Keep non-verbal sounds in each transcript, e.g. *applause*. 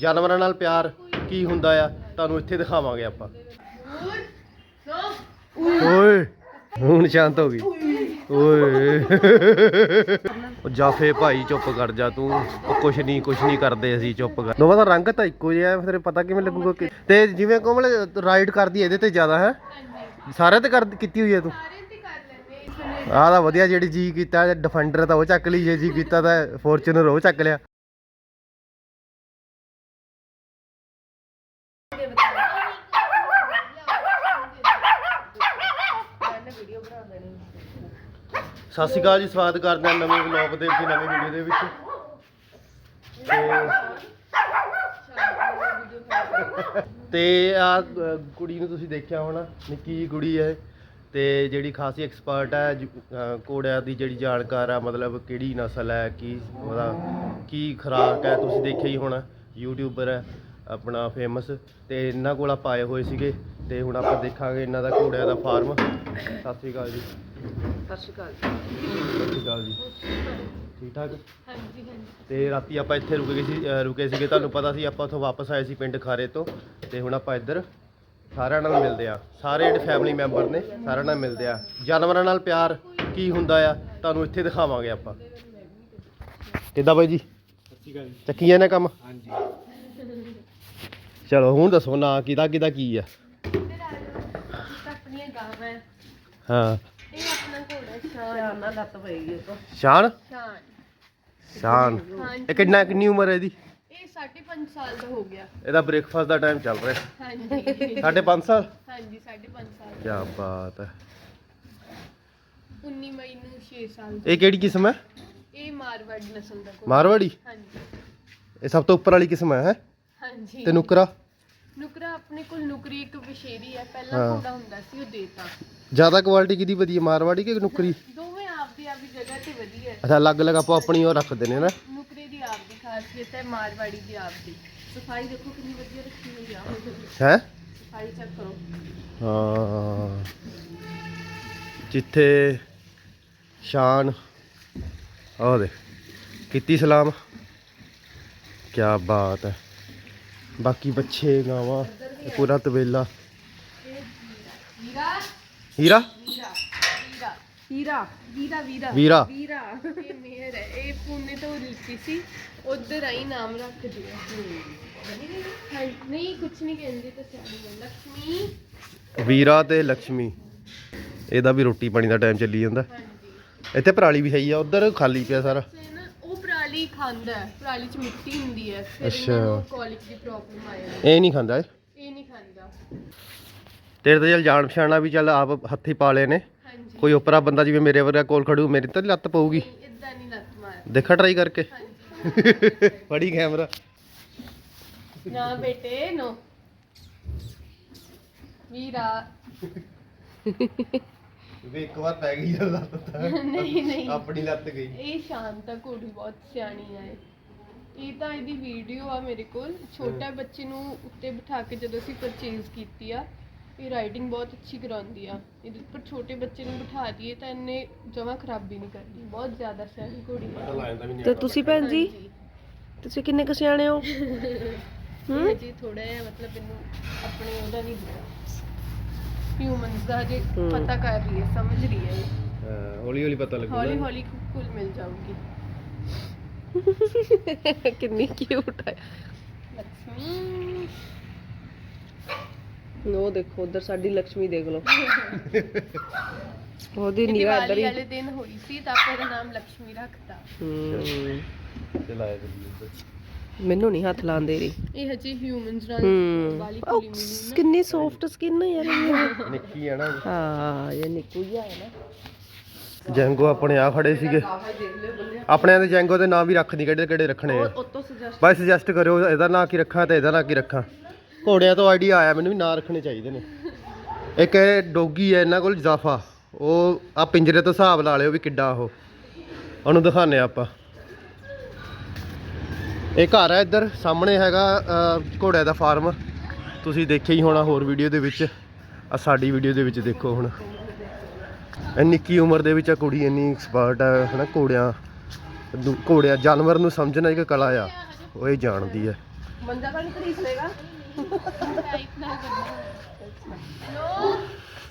ਜਾਨਵਰਾਂ ਨਾਲ ਪਿਆਰ ਕੀ ਹੁੰਦਾ ਆ, ਤੁਹਾਨੂੰ ਇੱਥੇ ਦਿਖਾਵਾਂਗੇ ਆਪਾਂ। ਓਏ, ਹੁਣ ਸ਼ਾਂਤ ਹੋ ਗਈ। ਓਏ। ਉਹ ਜਾਫੇ ਭਾਈ ਚੁੱਪ ਕਰ ਜਾ ਤੂੰ, ਉਹ ਕੁਛ ਨਹੀਂ ਕੁਛ ਨਹੀਂ ਕਰਦੇ ਅਸੀਂ ਚੁੱਪ ਕਰ। ਦੋਵਾਂ ਦਾ ਰੰਗ ਤਾਂ ਇੱਕੋ ਜਿਹਾ ਫਿਰ ਪਤਾ ਕਿਵੇਂ ਲੱਗੂਗਾ ਕਿ ਤੇ ਜਿਵੇਂ ਕੋਮਲ ਰਾਈਡ ਕਰਦੀ ਇਹਦੇ ਤੇ ਜ਼ਿਆਦਾ, ਹੈ? ਸਾਰਿਆਂ ਤੇ ਕਰ ਕੀਤੀ ਹੋਈ ਹੈ ਤੂੰ? ਆਹ ਤਾਂ ਵਧੀਆ ਜਿਹੜੀ ਜੀ ਕੀਤਾ ਡਿਫੈਂਡਰ ਤਾਂ ਉਹ ਚੱਕ ਲਈ ਜੇ, ਜੀ ਕੀਤਾ ਤਾਂ ਫੋਰਚੂਨਰ ਉਹ ਚੱਕ ਲਿਆ। ਸਤਿ ਸ਼੍ਰੀ ਅਕਾਲ ਜੀ, ਸਵਾਗਤ ਕਰਦੇ ਹਾਂ ਨਵੇਂ ਵਲੌਗ ਦੇ ਵਿੱਚ, ਨਵੀਂ ਵੀਡੀਓ ਦੇ ਵਿੱਚ। ਤੇ- ਤੇ ਆ ਕੁੜੀ ਨੂੰ ਤੁਸੀਂ ਦੇਖਿਆ ਹੋਣਾ, ਨਿੱਕੀ ਜਿਹੀ ਕੁੜੀ ਹੈ ਤੇ ਜਿਹੜੀ ਖਾਸੀ ਐਕਸਪਰਟ ਹੈ, ਜ- ਘੋੜਿਆਂ ਦੀ ਜਿਹੜੀ ਜਾਣਕਾਰ ਆ, ਮਤਲਬ ਕਿਹੜੀ ਨਸਲ ਹੈ, ਕੀ ਉਹਦਾ ਕੀ ਖੁਰਾਕ ਹੈ, ਤੁਸੀਂ ਦੇਖਿਆ ਹੀ ਹੋਣਾ ਯੂਟਿਊਬਰ ਹੈ, ਆਪਣਾ ਫੇਮਸ ਤੇ ਇਹਨਾਂ ਕੋਲ ਆਪਾਂ ਆਏ ਹੋਏ ਸੀਗੇ, ਤੇ ਹੁਣ ਆਪਾਂ ਦੇਖਾਂਗੇ ਇਹਨਾਂ ਦਾ ਘੋੜਿਆਂ ਦਾ ਫਾਰਮ ਸਤਿ ਸ਼੍ਰੀ ਅਕਾਲ ਜੀ। ਸਤਿ ਸ਼੍ਰੀ ਅਕਾਲ ਸਤਿ ਸ਼੍ਰੀ ਅਕਾਲ ਜੀ। ਠੀਕ ਠਾਕ? ਹਾਂਜੀ ਹਾਂਜੀ। ਤੇ ਰਾਤੀ ਆਪਾਂ ਇੱਥੇ ਰੁਕੇ ਗਏ ਸੀ ਰੁਕੇ ਸੀਗੇ ਤੁਹਾਨੂੰ ਪਤਾ ਸੀ ਆਪਾਂ ਉੱਥੋਂ ਵਾਪਸ ਆਏ ਸੀ ਪਿੰਡ ਖਾਰੇ ਤੋਂ। ਤੇ ਹੁਣ ਆਪਾਂ ਇੱਧਰ ਸਾਰਿਆਂ ਨਾਲ ਮਿਲਦੇ ਆ ਸਾਰੇ ਜਿਹੜੇ ਫੈਮਿਲੀ ਮੈਂਬਰ ਨੇ ਸਾਰਿਆਂ ਨਾਲ ਮਿਲਦੇ ਆ ਜਾਨਵਰਾਂ ਨਾਲ ਪਿਆਰ ਕੀ ਹੁੰਦਾ ਆ ਤੁਹਾਨੂੰ ਇੱਥੇ ਦਿਖਾਵਾਂਗੇ ਆਪਾਂ। ਕਿੱਦਾਂ ਬਾਈ ਜੀ? ਚੱਕੀਆਂ ਨੇ ਕੰਮ? ਹਾਂਜੀ। ਚਲੋ ਹੁਣ ਦੱਸੋ ਨਾਂ ਕਿਹਦਾ ਕਿਹਦਾ ਕੀ ਆ? ਤਾਂ ਆਪਣੀਆਂ ਗਾਵਾਂ। ਹੈ। ਸ਼ਾਨ। ਨਾਲ ਲੱਤ ਉਹ ਸ਼ਾਨ? ਸ਼ਾਨ। ਸ਼ਾਨ। ਹਾਂਜੀ। ਇਹ ਕਿੰਨਾ ਕਿੰਨੀ ਉਮਰ ਹੈ ਇਹਦੀ? ਇਹ 5.5 ਸਾਲ ਦਾ ਹੋ ਗਿਆ। ਇਹਦਾ ਬ੍ਰੇਕਫਾਸਟ ਦਾ ਟਾਈਮ ਚੱਲ ਰਿਹਾ। ਹਾਂਜੀ। ਸਾਢੇ ਪੰਜ ਸਾਲ? ਹਾਂਜੀ 5.5 ਸਾਲ। ਕੀ ਬਾਤ ਹੈ। 19 ਮਈ ਨੂੰ 6 ਸਾਲ ਦਾ। ਇਹ ਕਿਹੜੀ ਕਿਸਮ ਹੈ? ਇਹ ਮਾਰਵਾੜੀ ਨਸਲ ਦਾ ਮਾਰਵਾੜੀ? ਹਾਂਜੀ। ਇਹ ਸਭ ਤੋਂ ਉੱਪਰ ਵਾਲੀ ਕਿਸਮ ਹੈ ਹੈਂ? ਹਾਂਜੀ। ਤੇ ਨੁਕਰਾ? ਨੁਕਰਾ ਆਪਣੇ ਕੋਲ ਨੁਕਰੀ ਇੱਕ ਵਿਸ਼ੇਰੀ ਹੈ ਪਹਿਲਾਂ ਹਾਂ। ਹੁੰਦਾ ਸੀ ਉਹ ਦੇਤਾ। ਜ਼ਿਆਦਾ ਕੁਆਲਿਟੀ ਕਿਹਦੀ ਵਧੀਆ ਮਾਰਵਾੜੀ ਕਿ ਨੁਕਰੀ? ਦੋਵੇਂ ਆਪਦੀ ਆਪਦੀ ਜਗ੍ਹਾ ਤੇ ਵਧੀਆ। ਹੈ ਅੱਛਾ ਅਲੱਗ ਅਲੱਗ ਆਪੋ ਆਪਣੀ ਉਹ ਰੱਖਦੇ ਨੇ ਨਾ। ਨੁਕਰੇ ਦੀ ਆਪਦੀ ਖਾਸੀਅਤ ਹੈ ਮਾਰਵਾੜੀ ਦੀ ਆਪਦੀ। ਸਫ਼ਾਈ ਦੇਖੋ ਕਿੰਨੀ ਵਧੀਆ ਰੱਖੀ ਹੋਈ ਆ। ਹੈ? ਸਫ਼ਾਈ ਚੈੱਕ ਕਰੋ। ਹਾਂ। ਜਿੱਥੇ ਸ਼ਾਨ ਆਹ ਦੇ ਕੀਤੀ ਸਲਾਮ। ਕੀ ਬਾਤ ਹੈ। ਬਾਕੀ ਬੱਚੇ ਗਾਵਾਂ ਪੂਰਾ ਤਵੇਲਾ। ਹੀਰਾ? ਹੀਰਾ। ਹੀਰਾ ਵੀਰਾ। ਵੀਰਾ। ਤੇ ਲక్ష్ਮੀ ਇਹਦਾ ਵੀ ਰੋਟੀ ਪਾਣੀ ਦਾ ਟਾਈਮ ਚੱਲੀ ਜਾਂਦਾ। ਇੱਥੇ ਪਰਾਲੀ ਵੀ ਹੈ ਆ ਉਧਰ ਖਾਲੀ ਪਿਆ ਸਾਰਾ। ਪਰਾਲੀ ਖਾਂਦਾ ਹੈ। ਪਰਾਲੀ ਚ ਮਿੱਟੀ ਹੁੰਦੀ ਹੈ। ਫਿਰ ਅੱਛਾ। ਕੋਲਿਕ ਦੀ ਪ੍ਰੋਬਲਮ ਆ ਜਾਂਦੀ ਇਹ ਨਹੀਂ ਖਾਂਦਾ ਇਹ? ਇਹ ਨਹੀਂ ਖਾਂਦਾ। ਤੇਰੇ ਤਾਂ ਚੱਲ ਜਾਣ ਪਛਾਣਾ ਵੀ ਚੱਲ ਆਪ ਹੱਥੀ ਪਾ ਲਏ ਨੇ। ਹਾਂਜੀ। ਕੋਈ ਉਪਰਾ ਬੰਦਾ ਜਿਵੇਂ ਮੇਰੇ ਵਰਗਾ ਕੋਲ ਖੜੂ ਮੇਰੀ ਤਾਂ ਨੀ ਲੱਤ ਪਊਗੀ। ਇਦਾਂ ਨਹੀਂ ਲੱਤ ਮਾਰ ਦੇਖਾ ਟਰਾਈ ਕਰਕੇ। ਹਾਂਜੀ। ਫੜੀ ਕੈਮਰਾ ਨਾ ਬੇਟੇ ਨੋ। ਵੀਰਾ। ਵੀ ਇੱਕ ਵਾਰ ਪੈ ਗਈ ਲੱਤ ਤਾਂ *laughs* ਨਹੀਂ ਨਹੀਂ। ਆਪਣੀ ਲੱਤ ਗਈ। ਇਹ ਸ਼ਾਂਤ ਆ ਕੁੜੀ ਬਹੁਤ ਸਿਆਣੀ ਆ ਇਹ। ਇਹ ਤਾਂ ਇਹਦੀ ਵੀਡੀਓ ਆ ਮੇਰੇ ਕੋਲ। ਛੋਟਾ ਬੱਚੇ ਨੂੰ ਉੱਤੇ ਬਿਠਾ ਕੇ ਜਦੋਂ ਅਸੀਂ ਪਰਚੇਜ਼ ਕੀਤੀ ਆ ਇਹ ਰਾਈਡਿੰਗ ਬਹੁਤ ਅੱਛੀ ਕਰਾਉਂਦੀ ਆ। ਇਹਦੇ ਉੱਪਰ ਛੋਟੇ ਬੱਚੇ ਨੂੰ ਬਿਠਾ ਦਈਏ ਤਾਂ ਇਹਨੇ ਜਮਾ ਖਰਾਬੀ ਨਹੀਂ ਕਰਦੀ ਬਹੁਤ ਜ਼ਿਆਦਾ ਸਿਆਣੀ ਕੁੜੀ ਹੈ ਤੇ ਤੁਸੀਂ ਭੈਣ ਜੀ? ਤੁਸੀਂ ਕਿੰਨੇ ਕੁ ਸਿਆਣੇ ਹੋ? *laughs* ਹੂੰ? ਜੀ ਥੋੜਾ ਜਿਹਾ ਮਤਲਬ ਇਹਨੂੰ ਆਪਣੇ ਉਹਦਾ ਨਹੀਂ ਹਿਊਮਨਸ ਦਾ ਹਜੇ ਪਤਾ ਕਰ ਰਹੀ ਹੈ ਸਮਝ ਰਹੀ ਹੈ। ਹੌਲੀ ਹੌਲੀ ਪਤਾ ਲੱਗੂਗਾ। ਹੌਲੀ ਹੌਲੀ ਕੁੱਲ ਮਿਲ ਜਾਊਗੀ। *laughs* ਕਿੰਨੀ ਕਿਊਟ ਹੈ। ਲక్ష్ਮੀ ਉਹ ਦੇਖੋ ਉਧਰ ਸਾਡੀ ਲక్ష్ਮੀ ਦੇਖ ਲਓ। *laughs* ਉਹਦੀ ਇਹ ਨਿਗਾਹ ਵਾਲੇ ਦਿਨ ਹੋਈ ਸੀ ਤਾਂ ਫਿਰ ਨਾਮ ਲక్ష్ਮੀ ਰੱਖਤਾ। ਹੂੰ। ਜੀ ਮੈਨੂੰ ਨਹੀਂ ਹੱਥ ਲਾਉਣ ਦੇ ਰਹੀ ਇਹ ਹਜੇ ਹਿਊਮਨਸ ਨਾਲ ਵਾਲੀ ਉਹ ਕੁਲੀ ਮਿਲੀ ਨਾ। ਕਿੰਨੀ ਸੌਫਟ ਸਕਿਨ ਹੈ ਯਾਰ ਇਹ। ਨਿੱਕੀ ਆ ਨਾ ਹਾਂ ਇਹ ਨਿੱਕੂ ਜਿਹਾ ਹੈ ਨਾ। ਜੈਂਗੋ ਆਪਣੇ ਆ ਖੜੇ ਸੀਗੇ। ਆਪਣਿਆਂ ਦੇ ਜੈਂਗੋ ਦੇ ਨਾਮ ਵੀ ਰੱਖਦੀ ਕਿਹੜੇ ਕਿਹੜੇ ਰੱਖਣੇ ਆ। ਉਤੋਂ ਸੁਜੈਸਟ ਬਾਈ ਸੁਜੈਸਟ ਕਰਿਓ ਇਹਦਾ ਨਾਂ ਕੀ ਰੱਖਾਂ ਤੇ ਇਹਦਾ ਨਾਂ ਕੀ ਰੱਖਾਂ। ਘੋੜਿਆਂ ਤੋਂ ਆਈਡੀਆ ਆਇਆ ਮੈਨੂੰ ਵੀ ਨਾਂ ਰੱਖਣੇ ਚਾਹੀਦੇ ਨੇ। ਇੱਕ ਇਹ ਡੋਗੀ ਹੈ ਇਹਨਾਂ ਕੋਲ ਜਾਫਾ ਉਹ ਆ ਪਿੰਜਰੇ ਤੋਂ ਹਿਸਾਬ ਲਾ ਲਿਓ ਵੀ ਕਿੱਡਾ ਉਹ। ਉਹਨੂੰ ਦਿਖਾਣੇ ਆਪਾਂ। ਇਹ ਘਰ ਹੈ ਇੱਧਰ ਸਾਹਮਣੇ ਹੈਗਾ ਘੋੜਿਆਂ ਦਾ ਫਾਰਮ। ਤੁਸੀਂ ਦੇਖਿਆ ਹੀ ਹੋਣਾ ਹੋਰ ਵੀਡੀਓ ਦੇ ਵਿੱਚ। ਆ ਸਾਡੀ ਵੀਡੀਓ ਦੇ ਵਿੱਚ ਦੇਖੋ ਹੁਣ। ਇਹ ਨਿੱਕੀ ਉਮਰ ਦੇ ਵਿੱਚ ਆ ਕੁੜੀ ਇੰਨੀ ਐਕਸਪਰਟ ਹੈ ਹਨਾ ਘੋੜਿਆਂ ਘੋੜਿਆਂ ਜਾਨਵਰ ਨੂੰ ਸਮਝਣਾ ਇੱਕ ਕਲਾ ਆ। ਉਹ ਇਹ ਜਾਣਦੀ ਹੈ ਮੰਜਾ ਤਾਂ ਨਹੀਂ ਖਰੀਦ ਲੇਗਾ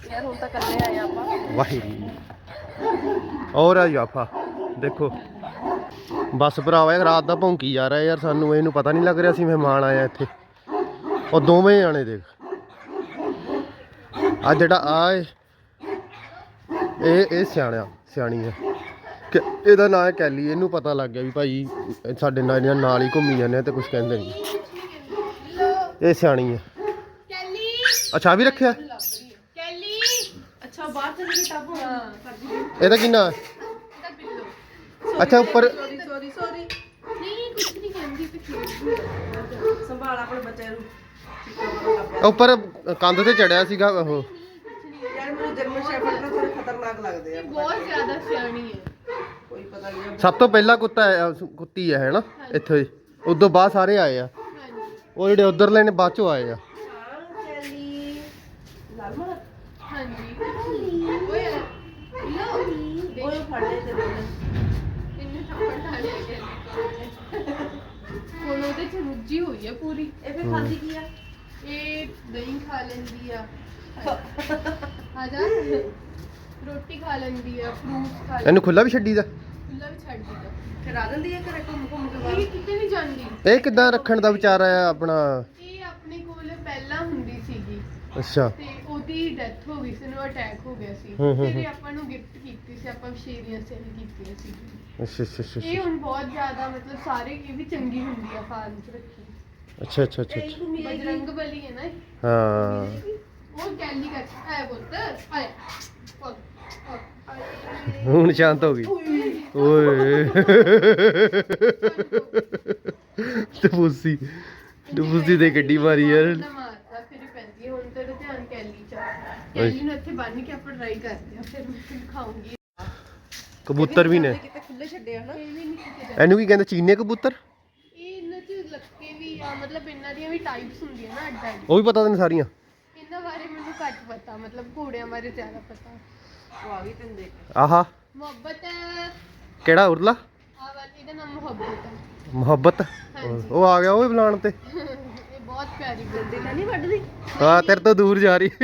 ਯਾਰ ਹੁਣ ਤਾਂ ਕੱਲੇ ਆਏ ਆਪਾਂ। ਵਾਹਿਗੁਰੂ। ਔਰ ਆ ਜਾਫਾ ਦੇਖੋ। ਬਸ ਭਰਾਵਾ ਇਹ ਰਾਤ ਦਾ ਭੌਂਕੀ ਜਾ ਰਿਹਾ ਯਾਰ ਸਾਨੂੰ। ਇਹਨੂੰ ਪਤਾ ਨਹੀਂ ਲੱਗ ਰਿਹਾ ਸੀ ਮਹਿਮਾਨ ਆਇਆ ਇੱਥੇ। ਉਹ ਦੋਵੇਂ ਜਾਣੇ ਦੇਖ। ਆ ਜਿਹੜਾ ਆ ਇਹ ਇਹ ਸਿਆਣਿਆ ਸਿਆਣੀ ਹੈ ਕਿ ਇਹਦਾ ਨਾਂ ਹੈ ਕੈਲੀ। ਇਹਨੂੰ ਪਤਾ ਲੱਗ ਗਿਆ ਵੀ ਭਾਈ ਇਹ ਸਾਡੇ ਨਾਲ ਇਹਨਾਂ ਨਾਲ ਹੀ ਘੁੰਮੀ ਜਾਂਦੇ ਆ ਤੇ ਕੁਝ ਕਹਿੰਦੇ ਨਹੀਂ। ਇਹ ਸਿਆਣੀ ਹੈ ਕੈਲੀ। ਅੱਛਾ ਵੀ ਰੱਖਿਆ ਕੈਲੀ ਅੱਛਾ ਬਾਹਰ ਚਲੀ ਗਈ ਟੱਬ ਹਾਂ ਇਹਦਾ ਕਿੰਨਾ ਹੈ? ਅੱਛਾ ਉੱਪਰ ਸੌਰੀ ਸੌਰੀ ਸੌਰੀ ਨਹੀਂ ਕੁਝ ਨਹੀਂ ਕਹਿੰਦੀ ਤੇ ਖੇਡਦੀ ਆ ਸੰਭਾਲ ਆਪਣੇ ਬੱਚੇ ਨੂੰ। ਚੀਕਾਂ ਮਾਰਨ ਲੱਗ ਉੱਪਰ ਕੰਧ ਤੇ ਚੜਿਆ ਸੀਗਾ ਉਹ। ਪਿਆ ਯਾਰ ਮੈਨੂੰ ਜਰਮਨ ਸ਼ੈਫਰਡ ਤਾਂ ਥੋੜੇ ਖਤਰਨਾਕ ਲੱਗਦੇ ਆ। ਬਹੁਤ ਜ਼ਿਆਦਾ ਸਿਆਣੀ ਹੈ। ਕੋਈ ਪਤਾ ਨਹੀਂ ਸਭ ਤੋਂ ਪਹਿਲਾ ਕੁੱਤਾ ਹੈ, ਅਹ, ਕੁੱਤੀ ਹੈ ਹੈਨਾ ਇੱਥੇ। ਉਦੋਂ ਬਾਅਦ ਸਾਰੇ ਆਏ ਆ। ਹਾਂਜੀ। ਉਹ ਜਿਹੜੇ ਉਧਰਲੇ ਨੇ ਬਾਅਦ ਚੋਂ ਆਏ ਆ। ਹਾਂ ਚੈਲੀ। ਲਾਲ ਮਰ ਹਾਂਜੀ। ਓਏ ਲੋ ਓਏ ਫੜ ਲੈ ਤੇ ਬੋਲ ਇਹਨੂੰ ਥੱਪੜ ਢਾਲ ਕੇ ਹੁਣ ਉਹਦੇ ਚ ਰੁੱਝੀ ਹੋਈ ਹੈ। ਪੂਰੀ ਇਹ ਫੇ ਖਾਂਦੀ ਕੀ ਆ? ਇਹ ਦਹੀਂ ਖਾ ਲੈਂਦੀ ਆ। ਆ ਜਾ। ਰੋਟੀ ਖਾ ਲੈਂਦੀ ਆ ਫਰੂਟ ਖਾ ਲੈਂਦੀ ਇਹਨੂੰ ਖੁੱਲਾ ਵੀ ਛੱਡੀ ਦਾ? ਖੁੱਲਾ ਵੀ ਛੱਡ ਦਿੱਤਾ। ਫਿਰ ਆ ਜਾਂਦੀ ਹੈ ਘਰੇ ਘੁੰਮ ਘੁੰਮ ਕੇ ਇਹ ਬਾਹਰ ਕਿਤੇ ਨਹੀਂ ਜਾਂਦੀ। ਇਹ ਕਿੱਦਾਂ ਰੱਖਣ ਦਾ ਵਿਚਾਰ ਆਇਆ ਆਪਣਾ? ਇਹ ਆਪਣੇ ਕੋਲ ਪਹਿਲਾਂ ਹੁੰਦੀ ਅੱਛਾ। ਤੇ ਉਹਦੀ ਡੈਥ ਹੋ ਗਈ ਸੀ ਉਹਨੂੰ ਅਟੈਕ ਹੋ ਗਿਆ ਸੀ। ਹੂੰ, ਹੂੰ, ਫਿਰ ਇਹ ਹੂੰ। ਆਪਾਂ ਨੂੰ ਗਿਫਟ ਕੀਤੀ ਸੀ ਆਪਾਂ ਸ਼ੇਰੀਆਂ ਸੇਲ ਕੀਤੀਆਂ ਸੀ ਅੱਛਾ ਅੱਛਾ ਅੱਛਾ ਇਹ ਹੁਣ ਬਹੁਤ ਜ਼ਿਆਦਾ ਮਤਲਬ ਸਾਰੇ ਇਹ ਵੀ ਚੰਗੀ ਹੁੰਦੀ ਆ ਫਾਰਮ 'ਚ ਰੱਖੀ। ਅੱਛਾ ਅੱਛਾ ਅੱਛਾ ਇਹ ਅੱਛਾ। ਬਜਰੰਗ ਬਲੀ ਹੈ ਨਾ ਇਹ। ਹਾਂ। ਉਹ ਕੈਲੀ ਕਰ ਆਇਆ ਪੁੱਤ ਆਇਆ ਪੁੱਤ, ਪੁੱਤ, ਆਇਆ। ਹੁਣ ਸ਼ਾਂਤ ਹੋ ਗਈ। ਓਏ। ਟਪੂਸੀ ਟਪੂਸੀ ਦੇ ਗੱਡੀ ਮਾਰੀ ਯਾਰ ਨਾ ਮਾਰਦਾ ਫਿਰ ਹੀ ਪੈਂਦੀ ਹੈ। ਹੁਣ ਤੇਰਾ ਧਿਆਨ ਕੈਲੀ ਚ ਆ। ਕੈਲੀ ਨੂੰ ਇੱਥੇ ਬੰਨ ਕੇ ਆਪਾਂ ਟਰਾਈ ਕਰਦੇ ਆ ਫਿਰ ਮੈਂ ਤੈਨੂੰ ਖਾਉਂਗੀ ਕਬੂਤਰ ਵੀ ਨੇ। ਕਿਤੇ ਖੁੱਲੇ ਛੱਡੇ ਹਨਾ ਇਹ ਵੀ ਨਹੀਂ ਕਿਤੇ ਜਾਂਦਾ। ਇਹਨੂੰ ਕੀ ਕਹਿੰਦੇ ਚੀਨੇ ਕਬੂਤਰ? ਇਹ ਇਹਨਾਂ ਚ ਲੱਕੇ ਵੀ ਆ ਮਤਲਬ ਇਹਨਾਂ ਦੀਆਂ ਵੀ ਟਾਈਪਸ ਹੁੰਦੀਆਂ ਨਾ ਅੱਡ ਅੱਡ ਉਹ ਵੀ ਪਤਾ ਤੈਨੂੰ ਸਾਰੀਆਂ? ਇਹਨਾਂ ਬਾਰੇ ਮੈਨੂੰ ਘੱਟ ਪਤਾ ਮਤਲਬ ਘੋੜਿਆਂ ਬਾਰੇ ਜ਼ਿਆਦਾ ਪਤਾ। ਉਹ ਆ ਗਈ ਤੈਨੂੰ ਦੇਖ। ਆਹਾ। ਮੁਹੱਬਤ। ਕਿਹੜਾ ਉਰਲਾ? ਆ ਵਾਲੀ ਦਾ ਨਾਮ ਮੁਹੱਬਤ। ਹੈ ਮੁਹੱਬਤ ਉਹ ਆ ਗਿਆ ਉਹ ਵੀ ਬੁਲਾਉਣ ਤੇ। *laughs* ਬਹੁਤ ਪਿਆਰੀ ਬਿਲਦੀ ਦਿਲ ਨਹੀਂ ਵੱਢਦੀ? ਹਾਂ ਤੇਰੇ ਤੋਂ ਦੂਰ ਜਾ ਰਹੀ। *laughs*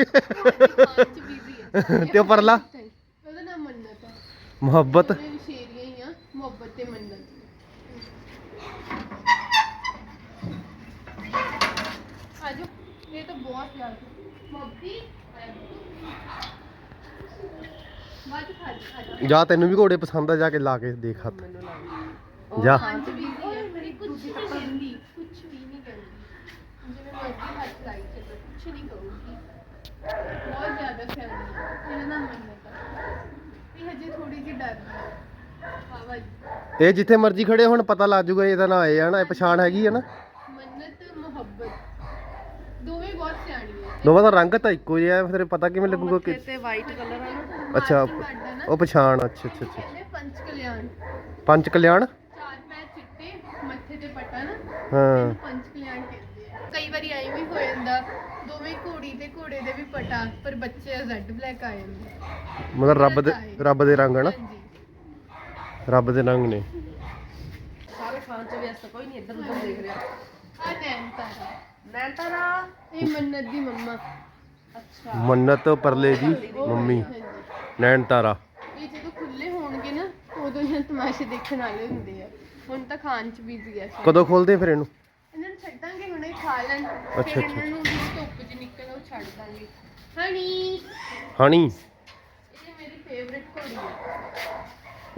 ਤੇ ਉਹ ਪਰਲਾ? ਉਹਦਾ ਨਾਮ ਮੰਨਤ ਹੈ ਮੁਹੱਬਤ? ਉਹਦੇ ਵੀ ਸ਼ੇਰੀਆਂ ਹੀ ਆ ਮੁਹੱਬਤ ਤੇ ਮੰਨਤ। ਆਜੋ ਇਹ ਤਾਂ ਬਹੁਤ ਪਿਆਰ ਮੁਹੱਬਤੀ? ਬਾਤ ਖਾ ਜਾ ਤੈਨੂੰ ਵੀ ਘੋੜੇ ਪਸੰਦ ਆ ਜਾ ਕੇ ਲਾ ਕੇ ਦੇਖ ਹੱਥ। ਜਾ। ਮੇਰੀ ਕੁਝ ਨਹੀਂ ਕਹਿੰਦੀ ਕੁਝ ਵੀ ਨਹੀਂ ਕਹਿੰਦੀ ਜਿਵੇਂ ਮਰਜ਼ੀ ਹੱਥ ਲਾਈ ਚੱਲੋ ਕੁਝ ਨਹੀਂ ਕਹੂਗੀ। ਬਹੁਤ ਜ਼ਿਆਦਾ ਫੈਮਿਲੀ ਇਹਦਾ ਨਾਮ ਮੰਨਤ ਹੈ ਇਹ ਹਜੇ ਥੋੜੀ ਜਿਹੀ ਡਰਦੀ ਹੈ ਆਵਾਜ਼ ਇਹ ਜਿੱਥੇ ਮਰਜ਼ੀ ਖੜੇ ਹੁਣ ਪਤਾ ਲੱਗ ਜੂਗਾ ਇਹਦਾ ਨਾਂ ਇਹ ਆ ਨਾ ਇਹ ਪਛਾਣ ਹੈਗੀ ਆ ਨਾ। ਮੰਨਤ ਮੁਹੱਬਤ। ਦੋਵੇਂ ਬਹੁਤ ਸਿਆਣੀ ਹੈ ਦੋਵਾਂ ਦਾ ਰੰਗ ਤਾਂ ਇੱਕੋ ਜਿਹਾ ਹੈ, ਫਿਰ ਪਤਾ ਕਿਵੇਂ ਲੱਗੂਗਾ ਕਿ ਤੇ ਵਾਈਟ ਕਲਰ ਆ ਨਾ। ਅੱਛਾ ਹੈ ਉਹ ਪਛਾਣ ਅੱਛਾ ਅੱਛਾ ਅੱਛਾ। ਕਹਿੰਦੇ ਪੰਚ ਕਲਿਆਣ। ਪੰਜ ਕਲਿਆਣ? ਚਾਰ ਪੈਰ ਚਿੱਟੇ ਮੱਥੇ ਤੇ ਪਟਾ ਨਾ। ਹਾਂ। ਇਹਨੂੰ ਪੰਚ ਕਲਿਆਣ ਕਹਿੰਦੇ ਆ ਕਈ ਵਾਰੀ ਐਂ ਵੀ ਹੋ ਜਾਂਦਾ ਦੋਵੇਂ ਘੋੜੀ ਤੇ ਘੋੜੇ ਦੇ ਵੀ ਪਟਾ ਪਰ ਬੱਚੇ ਜ਼ੈਡ ਬਲੈਕ ਆ ਜਾਂਦੇ। ਮਤਲਬ ਰੱਬ ਦੇ ਰੱਬ ਦੇ ਰੰਗ ਹਨ? ਹਾਂਜੀ। ਰੱਬ ਦੇ ਰੰਗ ਨੇ। ਸਾਰੇ ਖਾਣ ਚ ਵਿਅਸਤ ਕੋਈ ਨਹੀਂ ਇੱਧਰ ਉੱਧਰ ਦੇਖ ਰਿਹਾ। ਆ ਨੈਣ ਤਾਰਾ ਨੈਣਤਾਰਾ? ਇਹ ਮੰਨਤ ਦੀ ਮੰਮਾ। ਅੱਛਾ। ਮੰਨਤ ਪਰਲੇ ਦੀ ਮੰਮੀ। ਹਾਂਜੀ। ਨੈਣ ਤਾਰਾ ਇਹ ਜਦੋਂ ਖੁੱਲੇ ਹੋਣਗੇ ਨਾ ਉਦੋਂ ਇਹਨਾਂ ਤਮਾਸ਼ੇ ਦੇਖਣ ਵਾਲੇ ਹੁੰਦੇ ਆ। ਹੁਣ ਤਾਂ ਖਾਣ ਚ ਬਿਜ਼ੀ ਆ ਸਾਰੇ। ਕਦੋਂ ਖੋਲਦੇ ਫਿਰ ਇਹਨੂੰ? ਇਹਨਾਂ ਨੂੰ ਛੱਡਾਂਗੇ ਹੁਣੇ ਖਾ ਲੈਣ ਅੱਛਾ, ਫਿਰ ਅੱਛਾ। ਇਹਨਾਂ ਨੂੰ ਜਿਹੜੀ ਧੁੱਪ 'ਚ ਨਿਕਲਣਾ ਉਹ ਛੱਡ ਦਾਂਗੇ। ਹਣੀ। ਹਣੀ। ਇਹ ਮੇਰੀ ਫੇਵਰਿਟ ਘੋੜੀ ਹੈ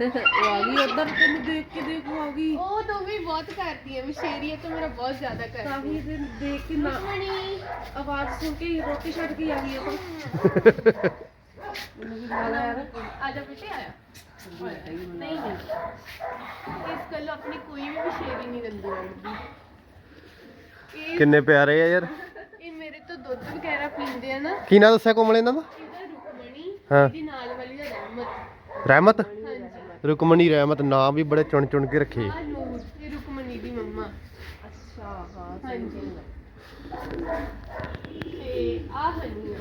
ਉਹ *laughs* ਆ ਗਈ ਉੱਧਰ ਤੈਨੂੰ ਦੇਖ ਕੇ ਦੇਖ ਉਹ ਆ ਗਈ। ਉਹ ਤਾਂ ਵੀ ਬਹੁਤ ਕਰਦੀ ਹੈ ਵਿਸ਼ੇਰੀਆ ਤਾਂ ਮੇਰਾ ਬਹੁਤ ਜ਼ਿਆਦਾ ਕਰਦੀ ਕਾਫੀ ਦਿਨ ਦੇਖ ਕੇ ਨਾ ਹਣੀ। ਆਵਾਜ਼ ਸੁਣ ਕੇ ਹੀ ਰੋਟੀ ਛੱਡ ਕੇ ਆ ਗਈ ਉਹ ਤਾਂ। *laughs* ਮੈਨੂੰ ਵੀ ਬੁਲਾ ਯਾਰ ਆ ਜਾ ਬੇਟੇ ਆਇਆ ਨਹੀਂ ਨਹੀਂ। ਇਸ ਗੱਲ ਆਪਣੀ ਕੋਈ ਵੀ ਵਿਸ਼ੇਰੀ ਨਹੀਂ ਇਹ ਕਿੰਨੇ ਪਿਆਰੇ ਆ ਯਾਰ। ਇਹ ਮੇਰੇ ਤੋਂ ਦੁੱਧ ਵਗੈਰਾ ਪੀਂਦੇ ਆ ਨਾ। ਕੀ ਨਾਂ ਦੱਸਿਆ ਕੋਮਲ ਇਹਨਾਂ ਦਾ? ਇਹਦਾ ਰੁਕਮਣੀ ਹਾਂ। ਇਹਦੀ ਨਾਲ ਵਾਲੀ ਦਾ ਰਹਿਮਤ। ਰਹਿਮਤ? ਹਾਂਜੀ। ਰੁਕਮਣੀ ਰਹਿਮਤ ਨਾਮ ਵੀ ਬੜੇ ਚੁਣ ਚੁਣ ਕੇ ਰੱਖੇ। ਆ ਨੂਰ ਇਹ ਰੁਕਮਣੀ ਦੀ ਮੰਮਾ। ਅੱਛਾ ਹਾਂ ਹਾਂਜੀ। ਤੇ ਆ ਹਨੀ ਆ।